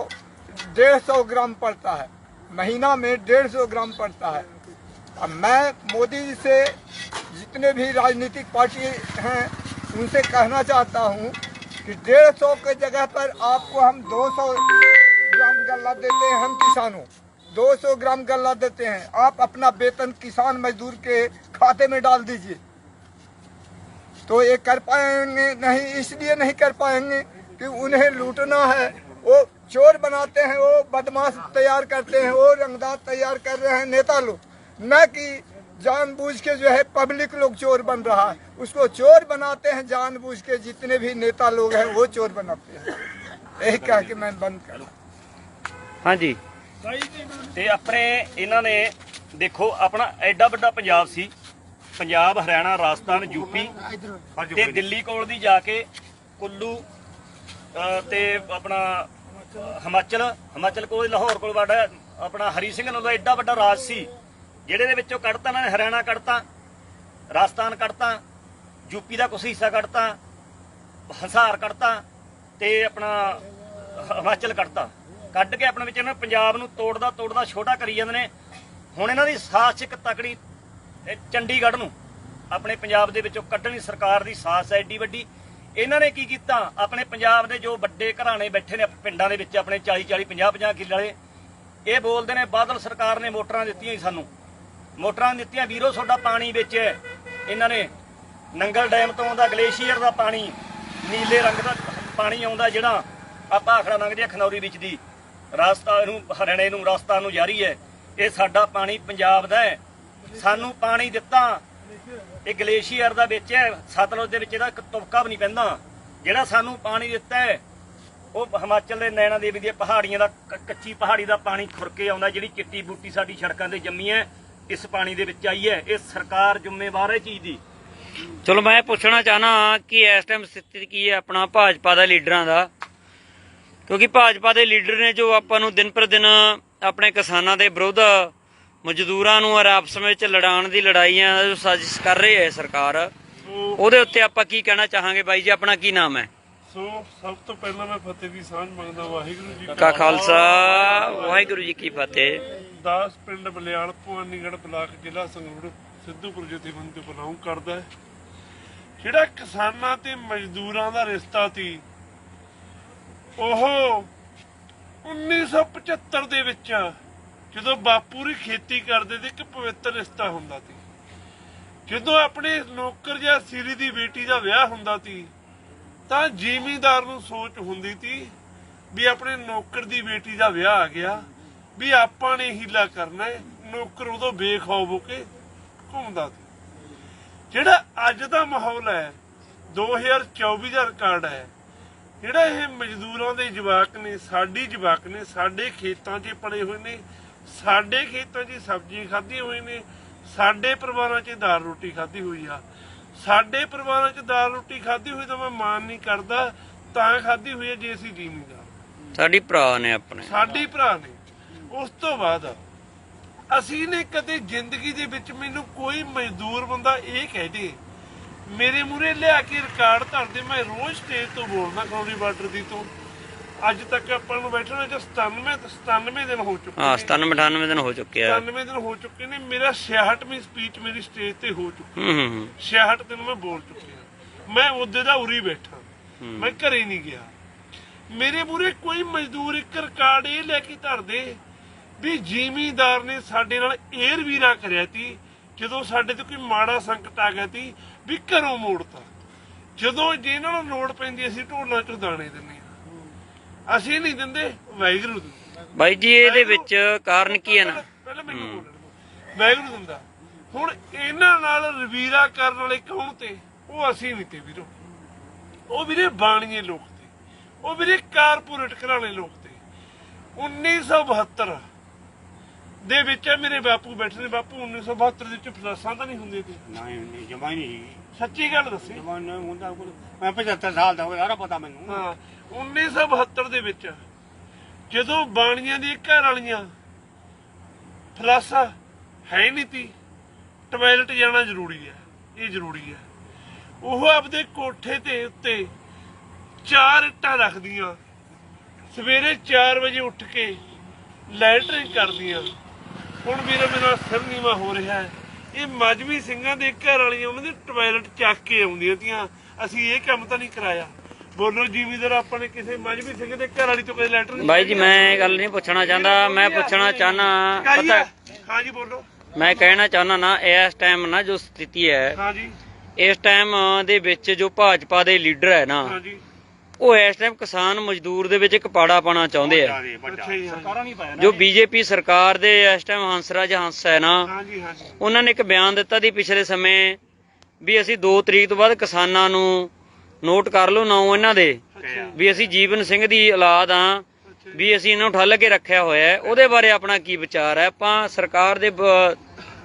डेढ़ सौ ग्राम पड़ता है। महीना में डेढ़ सौ ग्राम पड़ता है। अब मैं मोदी जी से जितने भी राजनीतिक पार्टी हैं, उनसे कहना चाहता हूँ कि डेढ़ सौ के जगह पर आपको हम दो सौ ग्राम गल्ला देते हैं, हम किसानों। 200 ग्राम गल्ला देते हैं। आप अपना वेतन किसान मजदूर के खाते में डाल दीजिए। तो ये कर पाएँगे नहीं, इसलिए नहीं कर पाएँगे कि उन्हें लूटना है। वो चोर बनाते हैं, वो बदमाश तैयार करते हैं, वो रंगदार तैयार कर रहे हैं नेता लोग। न कि जानबूझ के जो है पब्लिक लोग चोर बन रहा है। उसको चोर बनाते हैं, जानबूझ के जितने भी नेता लोग हैं, वो चोर बनाते हैं। यही कह के मैं बंद कर हाँ जी। ਤੇ ਆਪਣੇ ਇਹਨਾਂ ਨੇ ਦੇਖੋ ਆਪਣਾ ਐਡਾ ਵੱਡਾ ਪੰਜਾਬ ਸੀ। ਪੰਜਾਬ ਹਰਿਆਣਾ ਰਾਜਸਥਾਨ ਯੂਪੀ ਤੇ ਦਿੱਲੀ ਕੋਲ ਦੀ ਜਾ ਕੇ ਕੁੱਲੂ ਅਹ, ਤੇ ਆਪਣਾ ਹਿਮਾਚਲ ਹਿਮਾਚਲ ਕੋਲ ਲਾਹੌਰ ਕੋਲ ਵਾਡਾ ਆਪਣਾ ਹਰੀ ਸਿੰਘ ਨਾਲ ਦਾ ਐਡਾ ਵੱਡਾ ਰਾਜ ਸੀ। ਜਿਹੜੇ ਦੇ ਵਿੱਚੋਂ ਕੱਢਤਾ ਇਹਨਾਂ ਨੇ ਹਰਿਆਣਾ ਕੱਢਤਾ ਰਾਜਸਥਾਨ ਕੱਢਤਾ ਯੂਪੀ ਦਾ ਕੁਛ ਹਿੱਸਾ ਕੱਢਤਾ ਹਸਾਰ ਕੱਢਤਾ ਤੇ ਆਪਣਾ ਹਿਮਾਚਲ ਕੱਢਤਾ। ਕੱਢ ਕੇ ਆਪਣੇ ਵਿੱਚ ਇਹਨਾਂ ਨੇ ਪੰਜਾਬ ਨੂੰ ਤੋੜਦਾ ਤੋੜਦਾ ਛੋਟਾ ਕਰੀ ਜਾਂਦੇ ਨੇ। ਹੁਣ ਇਹਨਾਂ ਦੀ ਸਾਜ਼ ਇੱਕ ਤਕੜੀ ਚੰਡੀਗੜ੍ਹ ਨੂੰ ਆਪਣੇ ਪੰਜਾਬ ਦੇ ਵਿੱਚੋਂ ਕੱਢਣੀ ਸਰਕਾਰ ਦੀ ਸਾਜ਼ ਹੈ ਏਡੀ ਵੱਡੀ। ਇਹਨਾਂ ਨੇ ਕੀ ਕੀਤਾ? ਆਪਣੇ ਪੰਜਾਬ ਦੇ ਜੋ ਵੱਡੇ ਘਰਾਣੇ ਬੈਠੇ ਨੇ ਪਿੰਡਾਂ ਦੇ ਵਿੱਚ, ਆਪਣੇ 40 40 50 50 ਕਿੱਲੇ ਵਾਲੇ, ਇਹ ਬੋਲਦੇ ਨੇ, ਬਾਦਲ ਸਰਕਾਰ ਨੇ ਮੋਟਰਾਂ ਦਿੱਤੀਆਂ ਹੀ ਸਾਨੂੰ। ਮੋਟਰਾਂ ਦਿੱਤੀਆਂ, ਵੀਰੋ ਤੁਹਾਡਾ ਪਾਣੀ ਵਿੱਚ ਇਹਨਾਂ ਨੇ ਨੰਗਲ ਡੈਮ ਤੋਂ ਆਉਂਦਾ, ਗਲੇਸ਼ੀਅਰ ਦਾ ਪਾਣੀ, ਨੀਲੇ ਰੰਗ ਦਾ ਪਾਣੀ ਆਉਂਦਾ ਜਿਹੜਾ ਆਪਾਂ ਆਖੜਾ ਲੰਘਦੀ ਹੈ ਖਨੌਰੀ ਵਿੱਚ ਦੀ। ਰਾਸਤਾ ਨੂੰ ਹਰਿਆਣੇ ਨੂੰ ਰਸਤਾ ਨੂੰ ਜਾਰੀ ਹੈ। ਇਹ ਸਾਡਾ ਪਾਣੀ ਪੰਜਾਬ ਦਾ ਹੈ। ਸਾਨੂੰ ਪਾਣੀ ਦਿੱਤਾ। ਇਹ ਗਲੇਸ਼ੀਅਰ ਦਾ ਵਿੱਚ ਹੈ। ਸਤਲੁਜ ਦੇ ਵਿੱਚ ਇਹਦਾ ਇੱਕ ਤੁਪਕਾ ਵੀ ਨਹੀਂ ਪੈਂਦਾ। ਜਿਹੜਾ ਸਾਨੂੰ ਪਾਣੀ ਦਿੱਤਾ ਹੈ, ਉਹ ਹਿਮਾਚਲ ਦੇ ਨੈਣਾ ਦੇਵੀ ਦੀਆਂ ਪਹਾੜੀਆਂ ਦਾ ਕੱਚੀ ਪਹਾੜੀ ਦਾ ਪਾਣੀ ਖੁਰ ਕੇ ਆਉਂਦਾ, ਜਿਹੜੀ ਚਿੱਟੀ ਬੂਟੀ ਸਾਡੀ ਸੜਕਾਂ ਤੇ ਜੰਮੀ ਹੈ, ਇਸ ਪਾਣੀ ਦੇ ਵਿੱਚ ਆਈ ਹੈ। ਇਹ ਸਰਕਾਰ ਜ਼ਿੰਮੇਵਾਰ ਹੈ ਚੀਜ਼ ਦੀ। ਚਲੋ, ਮੈਂ ਪੁੱਛਣਾ ਚਾਹਨਾ ਕਿ ਇਸ ਟਾਈਮ ਸਥਿਤੀ ਕੀ ਹੈ ਆਪਣਾ ਭਾਜਪਾ ਦਾ ਲੀਡਰਾਂ ਦਾ? ਕਿਉਂਕਿ ਭਾਜਪਾ ਦੇ ਲੀਡਰ ਨੇ ਜੋ ਆਪਾਂ ਨੂੰ ਦਿਨ ਪਰ ਦਿਨ ਆਪਣੇ ਕਿਸਾਨਾਂ ਦੇ ਵਿਰੁੱਧ ਮਜ਼ਦੂਰਾਂ ਨੂੰ ਆਪਸ ਵਿੱਚ ਲੜਾਉਣ ਦੀ ਲੜਾਈਆਂ ਦਾ ਜੋ ਸਾਜ਼ਿਸ਼ ਕਰ ਰਹੀ ਹੈ ਸਰਕਾਰ ਉਹਦੇ ਉੱਤੇ ਆਪਾਂ ਕੀ ਕਹਿਣਾ ਚਾਹਾਂਗੇ ਬਾਈ ਜੀ? ਆਪਣਾ ਕੀ ਨਾਮ ਹੈ? ਸੋ ਸਭ ਤੋਂ ਪਹਿਲਾਂ ਮੈਂ ਫਤਿਹ ਦੀ ਸਾਂਝ ਮੰਗਦਾ ਵਾਹਿਗੁਰੂ ਜੀ ਕਾ ਖਾਲਸਾ। ਵਾਹਿਗੁਰੂ ਜੀ ਕੀ ਫਤਿਹ। ਦਾਸ ਪਿੰਡ ਬਲਿਆਲ ਭਵਾਨੀਗੜ੍ਹ ਬਲਾਕ ਜ਼ਿਲ੍ਹਾ ਸੰਗਰੂਰ ਸਿੱਧੂਪੁਰ ਜਥੇਬੰਦੀ ਤੋਂ ਬਿਲੋਂਗ ਕਰਦਾ ਹੈ। ਜਿਹੜਾ ਕਿਸਾਨਾਂ ਤੇ ਮਜ਼ਦੂਰਾਂ ਦਾ ਰਿਸ਼ਤਾ ਸੀ ਉਹ 1975 ਦੇ ਵਿੱਚ ਜਦੋਂ ਬਾਪੂ ਦੀ ਖੇਤੀ ਕਰਦੇ ਤੇ ਇੱਕ ਪਵਿੱਤਰ ਰਿਸ਼ਤਾ ਹੁੰਦਾ ਸੀ। ਜਦੋਂ ਆਪਣੇ ਨੌਕਰ ਜਾਂ ਸਿਰੀ ਦੀ ਬੇਟੀ ਦਾ ਵਿਆਹ ਹੁੰਦਾ ਸੀ, ਤਾਂ ਜ਼ਿਮੀਂਦਾਰ ਨੂੰ ਸੋਚ ਹੁੰਦੀ ਸੀ ਵੀ ਆਪਣੇ ਨੌਕਰ ਦੀ ਬੇਟੀ ਦਾ ਵਿਆਹ ਆ ਗਿਆ, ਵੀ ਆਪਾਂ ਨੇ ਹੀਲਾ ਕਰਨਾ ਨੌਕਰ ਉਦੋਂ ਬੇਖੌਫ ਹੋ ਕੇ ਘੁੰਮਦਾ ਸੀ। ਜਿਹੜਾ ਅੱਜ ਦਾ ਮਾਹੌਲ ਹੈ 2024 ਦਾ ਰਿਕਾਰਡ ਹੈ ਜਿਹੜਾ ਇਹ ਮਜ਼ਦੂਰਾਂ ਦੇ ਜਵਾਕ ਨੇ ਸਾਡੀ ਜਵਾਕ ਨੇ ਸਾਡੇ ਖੇਤਾਂ 'ਚ ਪੜੇ ਹੋਏ ਨੇ ਸਾਡੇ ਖੇਤਾਂ 'ਚ ਸਬਜ਼ੀ ਖਾਧੀ ਹੋਈ ਨੇ ਸਾਡੇ ਪਰਿਵਾਰਾਂ 'ਚ ਦਾਲ ਰੋਟੀ ਖਾਧੀ ਹੋਈ ਆ। ਸਾਡੇ ਪਰਿਵਾਰਾਂ 'ਚ ਦਾਲ ਰੋਟੀ ਖਾਧੀ ਹੋਈ ਤਾਂ ਮੈਂ ਮਾਨ ਨਹੀਂ ਕਰਦਾ ਤਾਂ ਖਾਧੀ ਹੋਈ ਹੈ ਜੇ ਅਸੀਂ ਜੀਵੀਦਾਰ ਸਾਡੀ ਭਰਾ ਨੇ ਆਪਣੇ। ਸਾਡੀ ਭਰਾ ਨੇ। ਉਸ ਤੋਂ ਬਾਅਦ ਅਸੀਂ ਨੇ ਕਦੇ ਜ਼ਿੰਦਗੀ ਦੇ ਵਿੱਚ ਮੈਨੂੰ ਕੋਈ ਮਜ਼ਦੂਰ ਬੰਦਾ ਇਹ ਕਹਿ ਦੇ ਮੇਰੇ ਮੂਰੇ ਲਿਆ ਕੇ ਰਿਕਾਰਡ ਧਰਦੇ ਮੈਂ ਰੋਜ਼ ਸਟੇਜ ਤੋਂ ਬੋਲਦਾ ਕੌਣੀ ਬਾਰਡਰ ਦੀ ਤੋਂ। ਅੱਜ ਤੱਕ ਆਪਾਂ ਨੂੰ ਬੈਠਣ ਵਿੱਚ 97 97 ਦਿਨ ਹੋ ਚੁੱਕੇ ਹਾਂ ਨੇ। 97 98 ਦਿਨ ਹੋ ਚੁੱਕੇ ਆ। 97 ਦਿਨ ਹੋ ਚੁੱਕੇ ਨੇ। ਮੇਰਾ 66ਵੀਂ ਸਪੀਚ ਮੇਰੀ ਸਟੇਜ ਤੇ ਹੋ ਚੁੱਕੀ ਹੂੰ। ਹੂੰ ਹੂੰ 66 ਦਿਨ ਮੈਂ ਬੋਲ ਚੁੱਕਿਆ ਮੈਂ ਉਹਦੇ ਦਾ ਉਰੀ ਬੈਠਾ। ਮੈਂ ਘਰੇ ਨਹੀਂ ਗਿਆ। ਮੇਰੇ ਮੂਰੇ ਕੋਈ ਮਜ਼ਦੂਰ ਇੱਕ ਰਿਕਾਰਡ ਇਹ ਲੈ ਕੇ ਧਰਦੇ ਵੀ ਜ਼ਿਮੀਂਦਾਰ ਨੇ ਸਾਡੇ ਨਾਲ ਏਰ ਵੀਰਾ ਕਰਿਆ ਤੀ ਜਦੋਂ ਸਾਡੇ ਤੇ ਕੋਈ ਮਾੜਾ ਸੰਕਟ ਆ ਗਿਆ ਤੀ ਵੀ ਘਰੋਂ ਮੋੜਤਾ। ਜਦੋਂ ਜੇ ਇਹਨਾਂ ਨੂੰ ਲੋੜ ਪੈਂਦੀ ਅਸੀਂ ਢੋਲਾਂ ਚ ਦਾਣੇ ਦਿੰਦੇ ਹਾਂ। ਅਸੀਂ ਨਹੀਂ ਦਿੰਦੇ ਵਾਹਿਗੁਰੂ ਦਿੰਦਾ। ਬਾਈ ਜੀ ਇਹਦੇ ਵਿੱਚ ਕਾਰਨ ਕੀ ਹੈ ਨਾ? ਪਹਿਲਾਂ ਮੈਨੂੰ ਬੋਲਣ ਦਿਓ। ਵਾਹਿਗੁਰੂ ਦਿੰਦਾ। ਹੁਣ ਇਹਨਾਂ ਨਾਲ ਰਵੀਰਾ ਕਰਨ ਵਾਲੇ ਕੌਣ ਤੇ? ਉਹ ਅਸੀਂ ਨਹੀਂ ਤੇ ਵੀਰੋ। ਉਹ ਵੀਰੇ ਬਾਣੀਏ ਲੋਕ ਤੇ। ਉਹ ਵੀਰੇ ਕਾਰਪੋਰੇਟ ਘਰਾਣੇ ਲੋਕ ਤੇ। 1972 ਦੇ ਵਿੱਚ ਮੇਰੇ ਬਾਪੂ ਬੈਠੇ ਨੇ। ਬਾਪੂ 1972 ਦੇ ਵਿੱਚ ਫਲਾਸਾਂ ਤਾਂ ਨਹੀਂ ਹੁੰਦੇ ਤੇ? ਨਹੀਂ ਨਹੀਂ ਜਮਾ ਹੀ ਨਹੀਂ ਸੱਚੀ ਗੱਲ ਦੱਸੀ। ਜਮਾ ਨਹੀਂ ਹੁੰਦਾ ਕੋਈ ਮੈਂ 75 ਸਾਲ ਦਾ ਹੋ ਸਾਰਾ ਪਤਾ ਮੈਨੂੰ। ਹਾਂ 1972 ਦੇ ਵਿੱਚ ਜਦੋਂ ਬਾਣੀਆਂ ਦੀ ਘਰ ਵਾਲੀਆਂ ਫਲਾਸਾ ਹੈ ਨਹੀਂ ਤੀ ਟਾਇਲਟ ਜਾਣਾ ਜ਼ਰੂਰੀ ਹੈ ਇਹ ਜ਼ਰੂਰੀ ਹੈ। ਉਹ ਆਪਦੇ ਕੋਠੇ ਤੇ ਉੱਤੇ ਚਾਰ ਇੱਟਾਂ ਰੱਖਦੀਆਂ ਸਵੇਰੇ 4 ਵਜੇ ਉੱਠ ਕੇ ਲੈਟਰਿੰਗ ਕਰਦੀਆਂ। ਹੁਣ ਵੀਰੇ ਮੇਰਾ ਸਿਰ ਨੀਵਾ ਹੋ ਰਿਹਾ ਹੈ। ਇਹ ਮਜਵੀ ਸਿੰਘਾਂ ਦੇ ਘਰ ਵਾਲੀਆਂ ਉਹਨਾਂ ਦੇ ਟਾਇਲਟ ਚੱਕ ਕੇ ਆਉਂਦੀਆਂ ਤੀਆਂ। ਅਸੀਂ ਇਹ ਕੰਮ ਤਾਂ ਨਹੀਂ ਕਰਾਇਆ। ਬੋਲੋ ਜੀਵੀਦਾਰ ਆਪਾਂ ਨੇ ਕਿਸੇ ਮਜਵੀ ਸਿੰਘ ਦੇ ਘਰ ਵਾਲੀ ਤੋਂ ਕੋਈ ਲੈਟਰ ਨਹੀਂ ਬਾਈ ਜੀ ਮੈਂ ਗੱਲ ਨਹੀਂ ਪੁੱਛਣਾ ਚਾਹੁੰਦਾ ਮੈਂ ਪੁੱਛਣਾ ਚਾਹਨਾ ਪਤਾ ਹਾਂ? ਜੀ ਬੋਲੋ। ਮੈਂ ਕਹਿਣਾ ਚਾਹੁੰਦਾ ਨਾ ਇਸ ਟਾਈਮ ਨਾ ਜੋ ਸਥਿਤੀ ਹੈ ਹਾਂ ਜੀ। ਇਸ ਟਾਈਮ ਦੇ ਵਿੱਚ ਜੋ ਭਾਜਪਾ ਦੇ ਲੀਡਰ ਹੈ ਨਾ ਹਾਂ ਜੀ। ਉਹ ਇਸ ਟਾਈਮ ਕਿਸਾਨ ਮਜ਼ਦੂਰ ਦੇ ਵਿੱਚ ਇੱਕ ਪਾੜਾ ਪਾਣਾ ਚਾਹੁੰਦੇ ਆ। ਜੀ ਸਰਕਾਰਾਂ ਨਹੀਂ ਪਾਇਆ ਜੋ ਬੀਜੇਪੀ ਸਰਕਾਰ ਦੇ ਇਸ ਟਾਈਮ ਹੰਸਰਾਜ ਹੰਸ ਹੈ ਨਾ ਉਹਨਾਂ ਨੇ ਇੱਕ ਬਿਆਨ ਦਿੱਤਾ ਦੀ ਪਿਛਲੇ ਸਮੇਂ ਵੀ ਅਸੀਂ 2 ਤਰੀਕ ਤੋਂ ਬਾਅਦ ਕਿਸਾਨਾਂ ਨੂੰ ਨੋਟ ਕਰ ਲਓ ਨਾਂ ਇਹਨਾਂ ਦੇ ਵੀ ਅਸੀਂ ਜੀਵਨ ਸਿੰਘ ਦੀ ਔਲਾਦ ਆ ਵੀ ਅਸੀਂ ਇਹਨਾਂ ਨੂੰ ਠੱਲ ਕੇ ਰੱਖਿਆ ਹੋਇਆ ਹੈ। ਉਹਦੇ ਬਾਰੇ ਆਪਣਾ ਕੀ ਵਿਚਾਰ ਹੈ? ਆਪਾਂ ਸਰਕਾਰ ਦੇ ਹਾਂ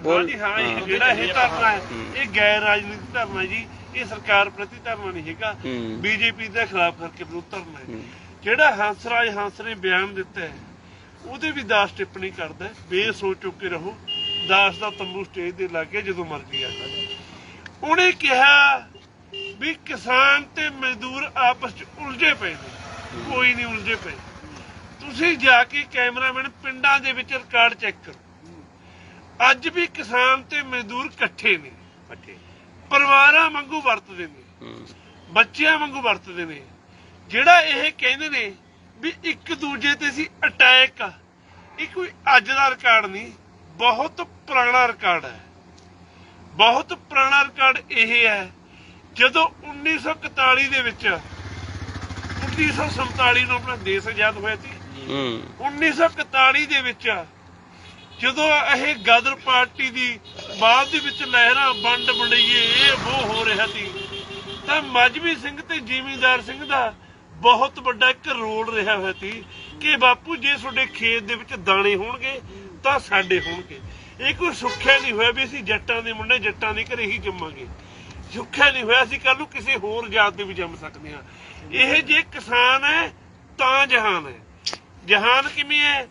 ਬੋਲ ਜੀ ਹਾਂ ਇਹ ਜਿਹੜਾ ਇਹ ਧਰਨਾ ਹੈ ਇਹ ਗੈਰ ਰਾਜਨੀਤਿਕ ਧਰਨਾ ਹੈ ਜੀ। ਇਹ ਸਰਕਾਰ ਪ੍ਰਤੀ ਧਰਨਾ ਨਹੀਂ ਹੈਗਾ। ਹੂੰ। ਬੀਜੇਪੀ ਦੇ ਖਿਲਾਫ ਕਰਕੇ ਵਿਰੋਧ ਧਰਨਾ ਹੈ। ਜਿਹੜਾ ਹੰਸਰਾਜ ਹੰਸ ਨੇ ਬਿਆਨ ਦਿੱਤਾ ਹੈ ਉਹਦੇ ਵੀ ਦਾਸ ਟਿੱਪਣੀ ਕਰਦਾ ਹੈ। ਬੇਸੋਚ ਚੁੱਕ ਰਹੋ। ਦਾਸ ਦਾ ਤੰਬੂ ਸਟੇਜ ਦੇ ਲਾਗੇ ਜਦੋਂ ਮਰਜ਼ੀ ਆ ਜਾਵੇ। ਉਹਨੇ ਕਿਹਾ ਵੀ ਕਿਸਾਨ ਤੇ ਮਜ਼ਦੂਰ ਆਪਸ ਚ ਉਲਝੇ ਪਏ ਨੇ। ਕੋਈ ਨਹੀਂ ਉਲਝੇ ਪਏ। ਤੁਸੀਂ ਜਾ ਕੇ ਕੈਮਰਾਮੈਨ ਪਿੰਡਾਂ ਦੇ ਵਿੱਚ ਰਿਕਾਰਡ ਚੈੱਕ ਕਰੋ। ਅੱਜ ਵੀ ਕਿਸਾਨ ਤੇ ਮਜ਼ਦੂਰ ਇਕੱਠੇ ਨੇ। ਇਕੱਠੇ। ਪਰਿਵਾਰਾਂ ਵਾਂਗੂ ਵਰਤਦੇ ਨੇ। ਬੱਚਿਆਂ ਵਾਂਗੂ ਵਰਤਦੇ ਨੇ ਜਿਹੜਾ ਇਹ ਕਹਿੰਦੇ ਨੇ ਵੀ ਇੱਕ ਦੂਜੇ ਤੇ ਸੀ ਅਟੈਕ ਇਹ ਕੋਈ ਅੱਜ ਦਾ ਰਿਕਾਰਡ ਨਹੀਂ ਬਹੁਤ ਪੁਰਾਣਾ ਰਿਕਾਰਡ ਹੈ। ਬਹੁਤ ਪੁਰਾਣਾ ਰਿਕਾਰਡ ਇਹ ਹੈ ਜਦੋਂ 1941 ਦੇ ਵਿੱਚ 1947 ਨੂੰ ਆਪਣਾ ਦੇਸ਼ ਆਜ਼ਾਦ ਹੋਇਆ ਸੀ। ਹੂੰ। 1941 ਦੇ ਵਿੱਚ ਜਦੋਂ ਇਹ ਗਦਰ ਪਾਰਟੀ ਦੀ ਬਾਅਦ ਦੇ ਵਿੱਚ ਲਹਿਰਾਂ ਵੰਡ ਵੰਡਈਏ ਇਹ ਉਹ ਹੋ ਰਿਹਾ ਸੀ। ਤਾਂ ਮਜਬੀ ਸਿੰਘ ਤੇ ਜ਼ਿਮੀਂਦਾਰ ਸਿੰਘ ਦਾ ਬਹੁਤ ਵੱਡਾ ਇੱਕ ਰੋਲ ਰਿਹਾ ਹੋਇਆ ਸੀ ਕਿ ਬਾਪੂ ਜੇ ਤੁਹਾਡੇ ਖੇਤ ਦੇ ਵਿੱਚ ਦਾਣੇ ਹੋਣਗੇ, ਤਾਂ ਸਾਡੇ ਹੋਣਗੇ। ਇਹ ਕੋਈ ਸੁੱਖਿਆ ਨਹੀਂ ਹੋਇਆ ਵੀ ਅਸੀਂ ਜੱਟਾਂ ਦੇ ਮੁੰਡੇ, ਜੱਟਾਂ ਦੇ ਘਰੇ ਹੀ ਜੰਮਾਂਗੇ। ਸੁੱਖਿਆ ਨਹੀਂ ਹੋਇਆ ਅਸੀਂ ਕੱਲ ਨੂੰ ਕਿਸੇ ਹੋਰ ਜਾਤ ਦੇ ਵੀ ਜੰਮ ਸਕਦੇ ਹਾਂ। ਇਹ ਜੇ ਕਿਸਾਨ ਹੈ, ਤਾਂ ਜਹਾਨ ਹੈ। ਜਹਾਨ ਕਿਵੇਂ ਹੈ?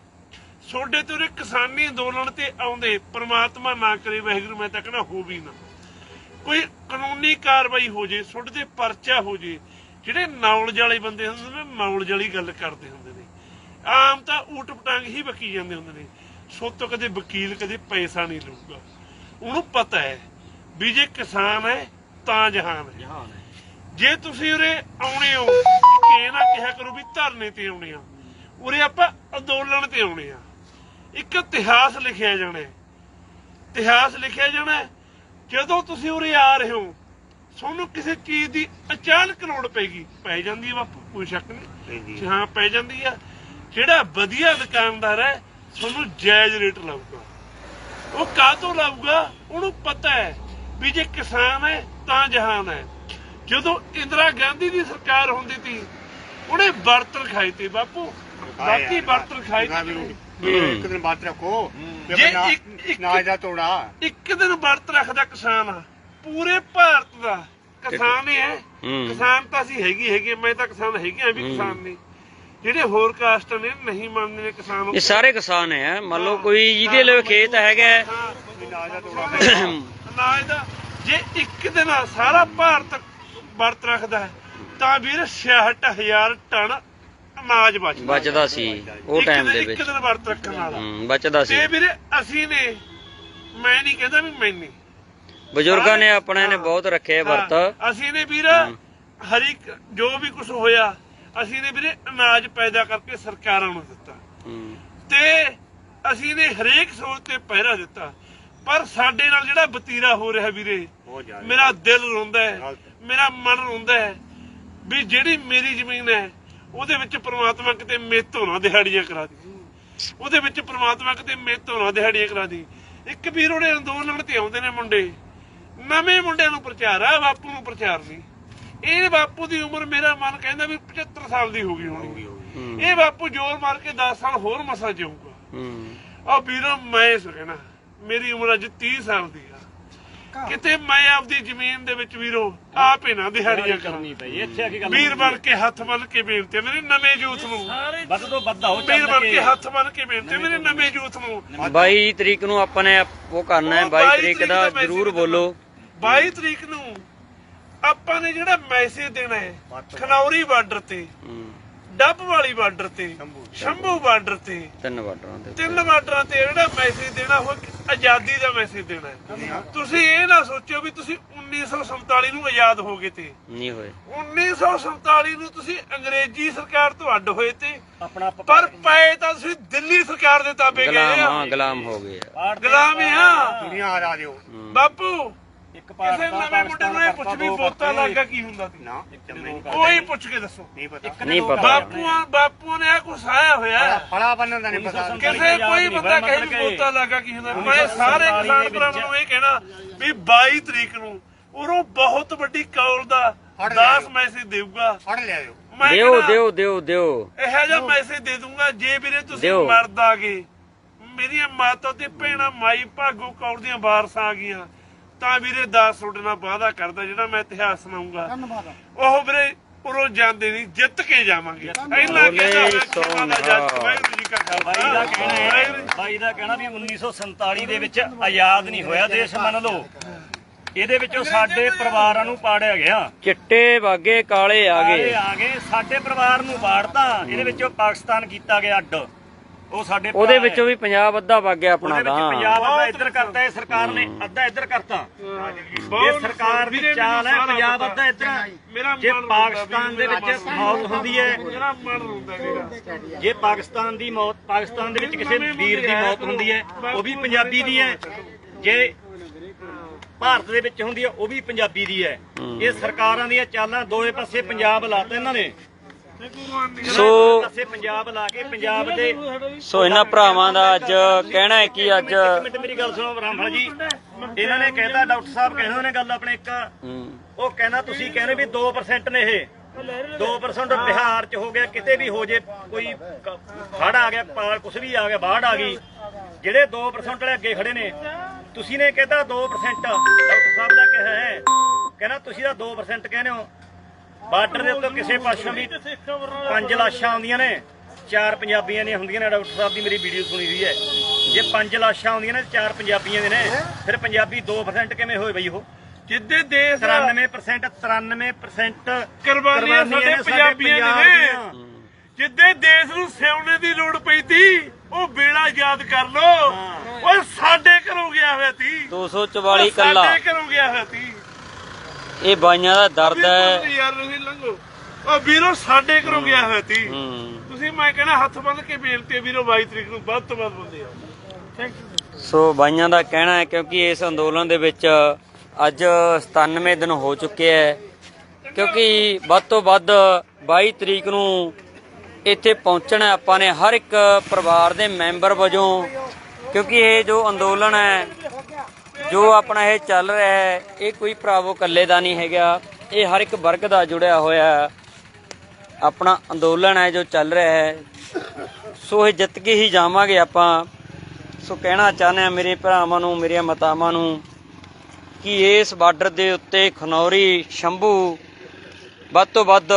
ਛੋਡੇ ਤੇ ਉਰੇ ਕਿਸਾਨੀ ਅੰਦੋਲਨ ਤੇ ਆਉਂਦੇ ਪ੍ਰਮਾਤਮਾ ਨਾ ਕਰੇ ਵਾਹਿਗੁਰੂ ਮੈਂ ਤਾਂ ਕਹਿੰਦਾ ਹੋ ਵੀ ਨਾ। ਕੋਈ ਕਾਨੂੰਨੀ ਕਾਰਵਾਈ ਹੋ ਜੇ ਛੋਡੇ ਤੇ ਪਰਚਾ ਹੋ ਜੇ ਜਿਹੜੇ ਨੌਲੇਜ ਵਾਲੇ ਬੰਦੇ ਹੁੰਦੇ ਨੇ ਨੌਲੇਜ ਵਾਲੀ ਗੱਲ ਕਰਦੇ ਹੁੰਦੇ ਨੇ। ਆਮ ਤਾਂ ਊਟ ਪਟਾਂਗ ਹੀ ਬਕੀ ਜਾਂਦੇ ਹੁੰਦੇ ਨੇ। ਸੋਤੋਂ ਕਦੇ ਵਕੀਲ ਕਦੇ ਪੈਸਾ ਨਹੀਂ ਲਊਗਾ। ਉਹਨੂੰ ਪਤਾ ਹੈ ਵੀ ਜੇ ਕਿਸਾਨ ਹੈ ਤਾਂ ਜਹਾਨ ਹੈ। ਜੇ ਤੁਸੀਂ ਉਰੇ ਆਉਣੇ ਹੋ ਇਹ ਨਾ ਕਿਹਾ ਕਰੋ ਵੀ ਧਰਨੇ ਤੇ ਆਉਣੇ ਆ ਉਰੇ ਆਪਾਂ ਅੰਦੋਲਨ ਤੇ ਆਉਣੇ ਆ। ਇੱਕ ਇਤਿਹਾਸ ਲਿਖਿਆ ਜਾਣਾ। ਇਤਿਹਾਸ ਲਿਖਿਆ ਜਾਣਾ। ਜਦੋਂ ਤੁਸੀਂ ਉਰੇ ਆ ਰਹੇ ਹੋ ਤੁਹਾਨੂੰ ਕਿਸੇ ਚੀਜ਼ ਦੀ ਅਚਾਨਕ ਲੋੜ ਪੈਗੀ ਪੈ ਜਾਂਦੀ ਹੈ ਬਾਪੂ ਕੋਈ ਸ਼ੱਕ ਨਹੀਂ। ਹਾਂ ਪੈ ਜਾਂਦੀ ਆ। ਜਿਹੜਾ ਵਧੀਆ ਦੁਕਾਨਦਾਰ ਹੈ ਤੁਹਾਨੂੰ ਜਾਇਜ਼ ਰੇਟ ਲਾਊਗਾ। ਉਹ ਕਾਹਤੋਂ ਲਾਊਗਾ? ਉਹਨੂੰ ਪਤਾ ਹੈ ਵੀ ਜੇ ਕਿਸਾਨ ਹੈ ਤਾਂ ਜਹਾਨ ਹੈ। ਜਦੋਂ ਇੰਦਰਾ ਗਾਂਧੀ ਦੀ ਸਰਕਾਰ ਹੁੰਦੀ ਸੀ ਉਹਨੇ ਵਰਤ ਰਖਾਏ ਤੇ ਬਾਪੂ। ਬਾਕੀ ਵਰਤ ਰਖਾਏ ਤੇ ਇੱਕ ਦਿਨ ਬਾਅਦ ਰੱਖੋ। ਜੇ ਇੱਕ- ਇੱਕ- ਨਾ ਇਹਦਾ ਤੋੜਾ। ਇੱਕ ਦਿਨ ਵਰਤ ਰੱਖਦਾ ਕਿਸਾਨ। ਆ, ਪੂਰੇ ਭਾਰਤ ਦਾ ਕਿਸਾਨ ਹੀ। ਕਿਸਾਨ ਤਾਂ ਅਸੀਂ ਹੈਗੀ ਹੈਗੇ ਮੈਂ ਤਾਂ ਕਿਸਾਨ ਹੈਗੇ ਆ ਵੀ ਕਿਸਾਨ ਨੇ ਜਿਹੜੇ ਹੋਰ ਕਾਸਟ ਨੇ ਨਹੀਂ ਮੰਨਦੇ ਨੇ ਕਿਸਾਨ ਇਹ ਸਾਰੇ ਕਿਸਾਨ ਹੈ। ਮੰਨ ਲਓ ਕੋਈ ਜਿਹਦੇ ਲਈ ਖੇਤ ਹੈਗਾ ਅਨਾਜ ਦਾ ਜੇ ਇੱਕ ਦਿਨ ਸਾਰਾ ਭਾਰਤ ਵਰਤ ਰੱਖਦਾ ਤਾਂ ਵੀਰ 66000 ਟਨ ਅਨਾਜ ਬਚਦਾ ਬਚਦਾ ਸੀ ਉਹ ਇੱਕ ਟਾਈਮ ਦਿਨ- ਦੇ ਇੱਕ ਵਿੱਚ। ਦਿਨ ਵਰਤ ਰੱਖਣ ਵਾਲਾ। ਹੂੰ, ਬਚਦਾ ਸੀ। ਤੇ ਵੀਰੇ ਅਸੀਂ ਨੇ ਮੈਂ ਨਹੀਂ ਕਹਿੰਦਾ ਵੀ ਮੈਂ ਨਹੀਂ। ਬਜ਼ੁਰਗਾਂ ਨੇ ਆਪਣੇ ਨੇ ਬਹੁਤ ਰੱਖੇ ਵਰਤ। ਹਾਂ, ਅਸੀਂ ਨੇ ਵੀਰ ਹਰੀ ਜੋ ਵੀ ਕੁਝ ਹੋਇਆ ਅਸੀਂ ਨੇ ਵੀਰੇ ਅਨਾਜ ਪੈਦਾ ਕਰਕੇ ਸਰਕਾਰਾਂ ਨੂੰ ਦਿੱਤਾ। ਹੂੰ, ਤੇ ਅਸੀਂ ਨੇ ਹਰੇਕ ਸੋਚ ਤੇ ਪਹਿਰਾ ਦਿੱਤਾ। ਪਰ ਸਾਡੇ ਨਾਲ ਜਿਹੜਾ ਵਤੀਰਾ ਹੋ ਰਿਹਾ ਵੀਰੇ ਬਹੁਤ ਜ਼ਿਆਦਾ। ਮੇਰਾ ਦਿਲ ਰੋਂਦਾ ਹੈ ਗਲਤ। ਮੇਰਾ ਮਨ ਰੋਂਦਾ ਹੈ ਵੀ ਜਿਹੜੀ ਮੇਰੀ ਜ਼ਮੀਨ ਹੈ ਉਹਦੇ ਵਿੱਚ ਪ੍ਰਮਾਤਮਾ ਕਿਤੇ ਮੇਤੋਂ ਨਾ ਦਿਹਾੜੀਆਂ ਕਰਾ ਦੇ। ਉਹਦੇ ਵਿੱਚ ਪ੍ਰਮਾਤਮਾ ਕਿਤੇ ਮੇਤੋਂ ਨਾ ਦਿਹਾੜੀਆਂ ਕਰਾ ਦੇ। ਇੱਕ ਵੀਰ ਉਹਨੇ ਅੰਦੋਲਨ ਤੇ ਆਉਂਦੇ ਨੇ ਮੁੰਡੇ। ਨਵੇਂ ਮੁੰਡਿਆਂ ਨੂੰ ਪ੍ਰਚਾਰ ਆ ਬਾਪੂ ਨੂੰ ਪ੍ਰਚਾਰ ਨਹੀਂ ਇਹ ਬਾਪੂ ਦੀ ਉਮਰ ਮੇਰਾ ਮਨ ਕਹਿੰਦਾ ਵੀ 75 ਸਾਲ ਦੀ ਹੋ ਗਈ ਹੋਣੀ। ਇਹ ਬਾਪੂ ਜ਼ੋਰ ਮਾਰ ਕੇ 10 ਸਾਲ ਹੋਰ ਮਸਾ ਜਾਊਗਾ। ਹੂੰ, ਆ ਵੀਰੋ ਮੈਂ ਕਹਿਣਾ ਮੇਰੀ ਉਮਰ ਅੱਜ 30 ਸਾਲ ਦੀ ਆ। ਕਿਤੇ ਮੈਂ ਆਪਦੀ ਜ਼ਮੀਨ ਦੇ ਵਿੱਚ ਵੀਰੋ ਆਪ ਹੀ ਨਾ ਦਿਹਾੜੀਆਂ ਕਰਾਂ। ਕਰਨੀ ਪਈ ਇੱਥੇ ਆ ਕੇ ਗੱਲ ਵੀਰ ਬਣ ਕੇ ਹੱਥ ਬੰਨ ਕੇ ਬੇਨਤੀ ਮੇਰੇ ਨਵੇਂ ਯੂਥ ਨੂੰ। ਵੱਧ ਤੋਂ ਵੱਧ ਹੋ ਵੀਰ ਚੱਲ ਬਣ ਕੇ ਹੱਥ ਬੰਨ ਕੇ ਬੇਨਤੀ ਮੇਰੇ ਨਵੇਂ ਯੂਥ ਨੂੰ। 22 ਤਰੀਕ ਨੂੰ ਆਪਾਂ ਨੇ ਉਹ ਕਰਨਾ ਹੈ 22 ਤਰੀਕ ਦਾ ਜ਼ਰੂਰ ਬੋਲੋ। 22 ਤਰੀਕ ਨੂੰ ਆਪਾਂ ਨੇ ਜਿਹੜਾ ਮੈਸੇਜ ਦੇਣਾ ਹੈ ਖਨੌਰੀ ਬਾਰਡਰ ਤੇ ਹੂੰ, ਡੱਬ ਵਾਲੀ ਬਾਰਡਰ ਤੇ ਸ਼ੰਭੂ ਬਾਰਡਰ ਤੇ। ਤਿੰਨ ਵਾਟਰਾਂ ਦੇ ਤਿੰਨ ਬਾਰਡਰਾਂ ਤੇ ਜਿਹੜਾ ਮੈਸੇਜ ਦੇਣਾ ਉਹ ਆਜ਼ਾਦੀ ਦਾ ਮੈਸੇਜ ਦੇਣਾ ਤੁਸੀਂ ਇਹ ਨਾ ਸੋਚੋ ਵੀ ਤੁਸੀਂ 1947 ਨੂੰ ਆਜ਼ਾਦ ਹੋ ਗਏ ਤੇ। ਨਹੀਂ ਹੋਏ। 1947 ਨੂੰ ਤੁਸੀਂ ਅੰਗਰੇਜ਼ੀ ਸਰਕਾਰ ਤੋਂ ਅੱਡ ਹੋਏ ਤੇ। ਆਪਣਾ ਪਰ ਪਏ ਤਾਂ ਤੁਸੀਂ ਦਿੱਲੀ ਸਰਕਾਰ ਦੇ ਤਾਬੇ ਗਏ ਗੁਲਾਮ ਆ। ਹਾਂ ਗੁਲਾਮ ਹੋ ਗਏ ਗੁਲਾਮ ਹੀ ਆ ਦੁਨੀਆ ਹਰਾ ਦਿਓ। ਬਾਪੂ ਇੱਕ ਕਿਸੇ ਪਾਕਿਸਤਾਨ ਨਵੇਂ ਮੁੰਡੇ ਨੂੰ ਇਹ ਪੁੱਛ ਵੀ ਬੋਤਾ ਲੱਗਾ ਕੀ ਹੁੰਦਾ ਸੀ? ਨਾ ਕੋਈ ਪੁੱਛ ਕੇ ਦੱਸੋ। ਨਹੀਂ ਪਤਾ। ਨਹੀਂ ਪਤਾ। ਬਾਪੂਆਂ ਬਾਪੂ ਨੇ ਇਹ ਕੁਛ ਆਇਆ ਹੋਇਆ। ਫੜਾ ਬੰਨਣ ਦਾ ਨਹੀਂ ਪਤਾ। ਕਿਸੇ ਕੋਈ ਬੰਦਾ ਕਹੇ ਵੀ ਬੋਤਾ ਲੱਗਾ ਕੀ ਹੁੰਦਾ? ਮੈਂ ਸਾਰੇ ਕਿਸਾਨ ਭਰਾਵਾਂ ਨੂੰ ਇਹ ਕਹਿਣਾ ਵੀ 22 ਤਰੀਕ ਨੂੰ ਉਰੋਂ ਬਹੁਤ ਵੱਡੀ ਕੌਲ ਦਾ ਫੜ 10 ਲਿਆਇਓ। ਮੈਸੇਜ ਦੇਊਗਾ। ਫੜ ਲਿਆਓ ਦਿਓ ਦਿਓ ਦਿਓ ਦਿਓ। ਇਹੋ ਜਿਹਾ ਮੈਸੇਜ ਦੇ ਦੂੰਗਾ ਜੇ ਵੀਰੇ ਤੁਸੀਂ। ਮਰਦ ਆ ਗਏ ਮੇਰੀਆਂ ਮਾਤਾ ਤੇ ਭੈਣਾਂ ਮਾਈ ਭਾਗੋ ਕੌਰ ਦੀਆਂ ਵਾਰਸਾਂ ਆ ਗਈਆਂ। ਤਾਂ ਵੀਰੇ ਦਾਸ ਤੁਹਾਡੇ ਨਾਲ ਵਾਅਦਾ ਕਰਦਾ ਜਿਹੜਾ ਮੈਂ ਇਤਿਹਾਸ ਸੁਣਾਉਂਗਾ। ਉਹ ਵੀਰੇ ਉਰੋਂ ਜਾਂਦੇ ਨਹੀਂ ਜਿੱਤ ਕੇ ਜਾਵਾਂਗੇ। ਇੰਨਾ ਕਹਿੰਦਾ ਵਾਹਿਗੁਰੂ ਜੀ ਕਾ ਬਾਈ ਦਾ ਕਹਿਣਾ ਹੈ ਬਾਈ ਦਾ ਕਹਿਣਾ ਵੀ 1947 ਦੇ ਵਿੱਚ ਆਜ਼ਾਦ ਨਹੀਂ ਹੋਇਆ ਦੇਸ਼ ਮੰਨ ਲਓ। ਇਹਦੇ ਵਿੱਚੋਂ ਸਾਡੇ ਪਰਿਵਾਰਾਂ ਨੂੰ ਪਾੜਿਆ ਗਿਆ। ਚਿੱਟੇ ਵਾਗੇ ਕਾਲੇ ਆ ਗਏ। ਆ ਗਏ ਸਾਡੇ ਪਰਿਵਾਰ ਨੂੰ ਪਾੜਤਾ ਇਹਦੇ ਵਿੱਚੋਂ ਪਾਕਿਸਤਾਨ ਕੀਤਾ ਗਿਆ ਅੱਡ। ਉਹ ਸਾਡੇ ਭਰਾ ਉਹਦੇ। ਵਿੱਚੋਂ ਵੀ ਪੰਜਾਬ ਅੱਧਾ ਵਗ ਗਿਆ ਆਪਣਾ ਉਹਦੇ ਵਿੱਚ ਤਾਂ। ਪੰਜਾਬ ਅੱਧਾ ਇੱਧਰ ਕਰਤਾ ਹੈ ਸਰਕਾਰ ਨੇ ਅੱਧਾ ਇੱਧਰ ਕਰਤਾ। ਇਹ ਸਰਕਾਰ ਦੀ ਚਾਲ ਹੈ ਪੰਜਾਬ ਅੱਧਾ ਇੱਧਰ ਮੇਰਾ ਜੇ ਪਾਕਿਸਤਾਨ ਦੇ ਵਿੱਚ ਮੌਤ ਹੁੰਦੀ ਹੈ ਮੇਰਾ ਮਨ ਰੋਂਦਾ ਵੀਰਾ। ਜੇ ਪਾਕਿਸਤਾਨ ਦੀ ਮੌਤ ਪਾਕਿਸਤਾਨ ਦੇ ਵਿੱਚ ਕਿਸੇ ਵੀਰ ਦੀ ਮੌਤ ਹੁੰਦੀ ਹੈ ਉਹ ਵੀ ਪੰਜਾਬੀ ਦੀ ਹੈ। ਜੇ ਭਾਰਤ ਦੇ ਵਿੱਚ ਹੁੰਦੀ ਹੈ ਉਹ ਵੀ ਪੰਜਾਬੀ ਦੀ ਹੈ। ਇਹ ਸਰਕਾਰਾਂ ਦੀਆਂ ਚਾਲਾਂ ਦੋਏ ਪਾਸੇ ਪੰਜਾਬ ਲਾਤਾ ਇਹਨਾਂ ਨੇ। ਸੋ ਪਾਸੇ ਪੰਜਾਬ ਲਾ ਕੇ ਪੰਜਾਬ ਦੇ ਸੋ ਇਹਨਾਂ ਭਰਾਵਾਂ ਦਾ ਅੱਜ ਕਹਿਣਾ ਹੈ ਕਿ ਅੱਜ ਇੱਕ ਮਿੰਟ ਮੇਰੀ ਗੱਲ ਸੁਣੋ ਰਾਮਫਲ ਜੀ। ਇਹਨਾਂ ਨੇ ਕਹਿਤਾ ਡਾਕਟਰ ਸਾਹਿਬ ਕਹਿੰਦੇ ਨੇ ਗੱਲ ਆਪਣੇ ਇੱਕ। ਉਹ ਕਹਿੰਦਾ ਤੁਸੀਂ ਕਹਿੰਦੇ ਵੀ 2% ਨੇ ਇਹ। 2% ਬਿਹਾਰ ਚ ਹੋ ਗਿਆ ਕਿਤੇ ਵੀ ਹੋ ਜੇ ਕੋਈ ਹੜ ਆ ਗਿਆ ਪਾਲ ਕੁਛ ਵੀ ਆ ਗਿਆ ਬਾੜ ਆ ਗਈ। ਜਿਹੜੇ 2% ਵਾਲੇ ਅੱਗੇ ਖੜੇ ਨੇ ਤੁਸੀਂ ਨੇ ਕਹਿੰਦਾ 2% ਡਾਕਟਰ ਸਾਹਿਬ ਦਾ ਕਿਹਾ ਹੈ। ਕਹਿੰਦਾ ਤੁਸੀਂ ਤਾਂ 2% ਕਹਿੰਦੇ ਹੋ। ਬਾਰਡਰ ਦੇ ਉੱਤੇ ਕਿਸੇ ਪਾਸੋਂ ਵੀ ਪੰਜ ਲਾਸ਼ਾਂ ਆਉਂਦੀਆਂ ਨੇ ਚਾਰ ਪੰਜਾਬੀਆਂ ਦੀਆਂ ਹੁੰਦੀਆਂ ਨੇ ਡਾਕਟਰ ਸਾਹਿਬ ਦੀ ਮੇਰੀ ਵੀਡੀਓ ਸੁਣੀ ਹੋਈ ਹੈ। ਜੇ ਪੰਜ ਲਾਸ਼ਾਂ ਆਉਂਦੀਆਂ ਨੇ ਚਾਰ ਪੰਜਾਬੀਆਂ ਦੇ ਨੇ ਫਿਰ ਪੰਜਾਬੀ 2% ਕਿਵੇਂ ਹੋਏ ਬਈ ਉਹ? ਜਿੱਦੇ ਦੇਸ਼ 93% 93% ਕੁਰਬਾਨੀਆਂ ਸਾਡੇ ਪੰਜਾਬੀਆਂ ਦੇ ਨੇ ਜਿੱਦੇ ਦੇਸ਼ ਨੂੰ ਸਿਉਣੇ ਦੀ ਲੋੜ ਪਈ ਤੀ ਉਹ ਵੇਲਾ ਯਾਦ ਕਰ ਲੋ ਓਏ ਸਾਡੇ ਘਰੋਂ ਗਿਆ ਹੋਇਆ ਤੀ 244 ਕੱਲਾ ਸਾਡੇ ਘਰੋਂ ਗਿਆ ਹੋਇਆ ਤੀ ਇਹ ਬਾਈਆਂ ਦਾ ਦਰਦ ਹੈ। ਯਾਰ ਤੁਸੀਂ ਲੰਘੋ। ਉਹ ਵੀਰੋ ਸਾਡੇ ਘਰੋਂ ਗਿਆ ਹੋਇਆ ਸੀ। ਤੁਸੀਂ ਮੈਂ ਕਹਿੰਦਾ ਹੱਥ ਬੰਨ ਕੇ ਬੇਨਤੀ ਹੈ ਵੀਰੋ 22 ਤਰੀਕ ਨੂੰ ਵੱਧ ਤੋਂ ਵੱਧ ਬੰਦੇ ਆਓ। ਥੈਂਕ ਯੂ ਸੋ ਬਾਈਆਂ ਦਾ ਕਹਿਣਾ ਹੈ ਕਿਉਂਕਿ ਇਸ ਅੰਦੋਲਨ ਦੇ ਵਿੱਚ ਅੱਜ 97 ਦਿਨ ਹੋ ਚੁੱਕੇ ਹੈ। ਕਿਉਂਕਿ ਵੱਧ ਤੋਂ ਵੱਧ 22 ਤਰੀਕ ਨੂੰ ਇੱਥੇ ਪਹੁੰਚਣਾ ਆਪਾਂ ਨੇ ਹਰ ਇੱਕ ਪਰਿਵਾਰ ਦੇ ਮੈਂਬਰ ਵਜੋਂ ਕਿਉਂਕਿ ਇਹ ਜੋ ਅੰਦੋਲਨ ਹੈ ਜੋ ਆਪਣਾ ਇਹ ਚੱਲ ਰਿਹਾ ਹੈ, ਇਹ ਕੋਈ ਭਰਾਵੋ ਇਕੱਲੇ ਦਾ ਨਹੀਂ ਹੈਗਾ। ਇਹ ਹਰ ਇੱਕ ਵਰਗ ਦਾ ਜੁੜਿਆ ਹੋਇਆ ਆਪਣਾ ਅੰਦੋਲਨ ਹੈ ਜੋ ਚੱਲ ਰਿਹਾ ਹੈ। ਸੋ ਇਹ ਜਿੱਤ ਕੇ ਹੀ ਜਾਵਾਂਗੇ ਆਪਾਂ। ਸੋ ਕਹਿਣਾ ਚਾਹੁੰਦੇ ਆ ਮੇਰੇ ਭਰਾਵਾਂ ਨੂੰ, ਮੇਰੀਆਂ ਮਾਤਾਵਾਂ ਨੂੰ ਕਿ ਇਸ ਬਾਰਡਰ ਦੇ ਉੱਤੇ ਖਨੌਰੀ, ਸ਼ੰਭੂ ਵੱਧ ਤੋਂ ਵੱਧ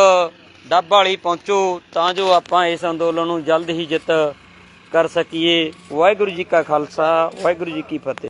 ਡੱਬ ਵਾਲੀ ਪਹੁੰਚੋ ਤਾਂ ਜੋ ਆਪਾਂ ਇਸ ਅੰਦੋਲਨ ਨੂੰ ਜਲਦ ਹੀ ਜਿੱਤ ਕਰ ਸਕੀਏ। ਵਾਹਿਗੁਰੂ ਜੀ ਕਾ ਖਾਲਸਾ, ਵਾਹਿਗੁਰੂ ਜੀ ਕੀ ਫਤਿਹ।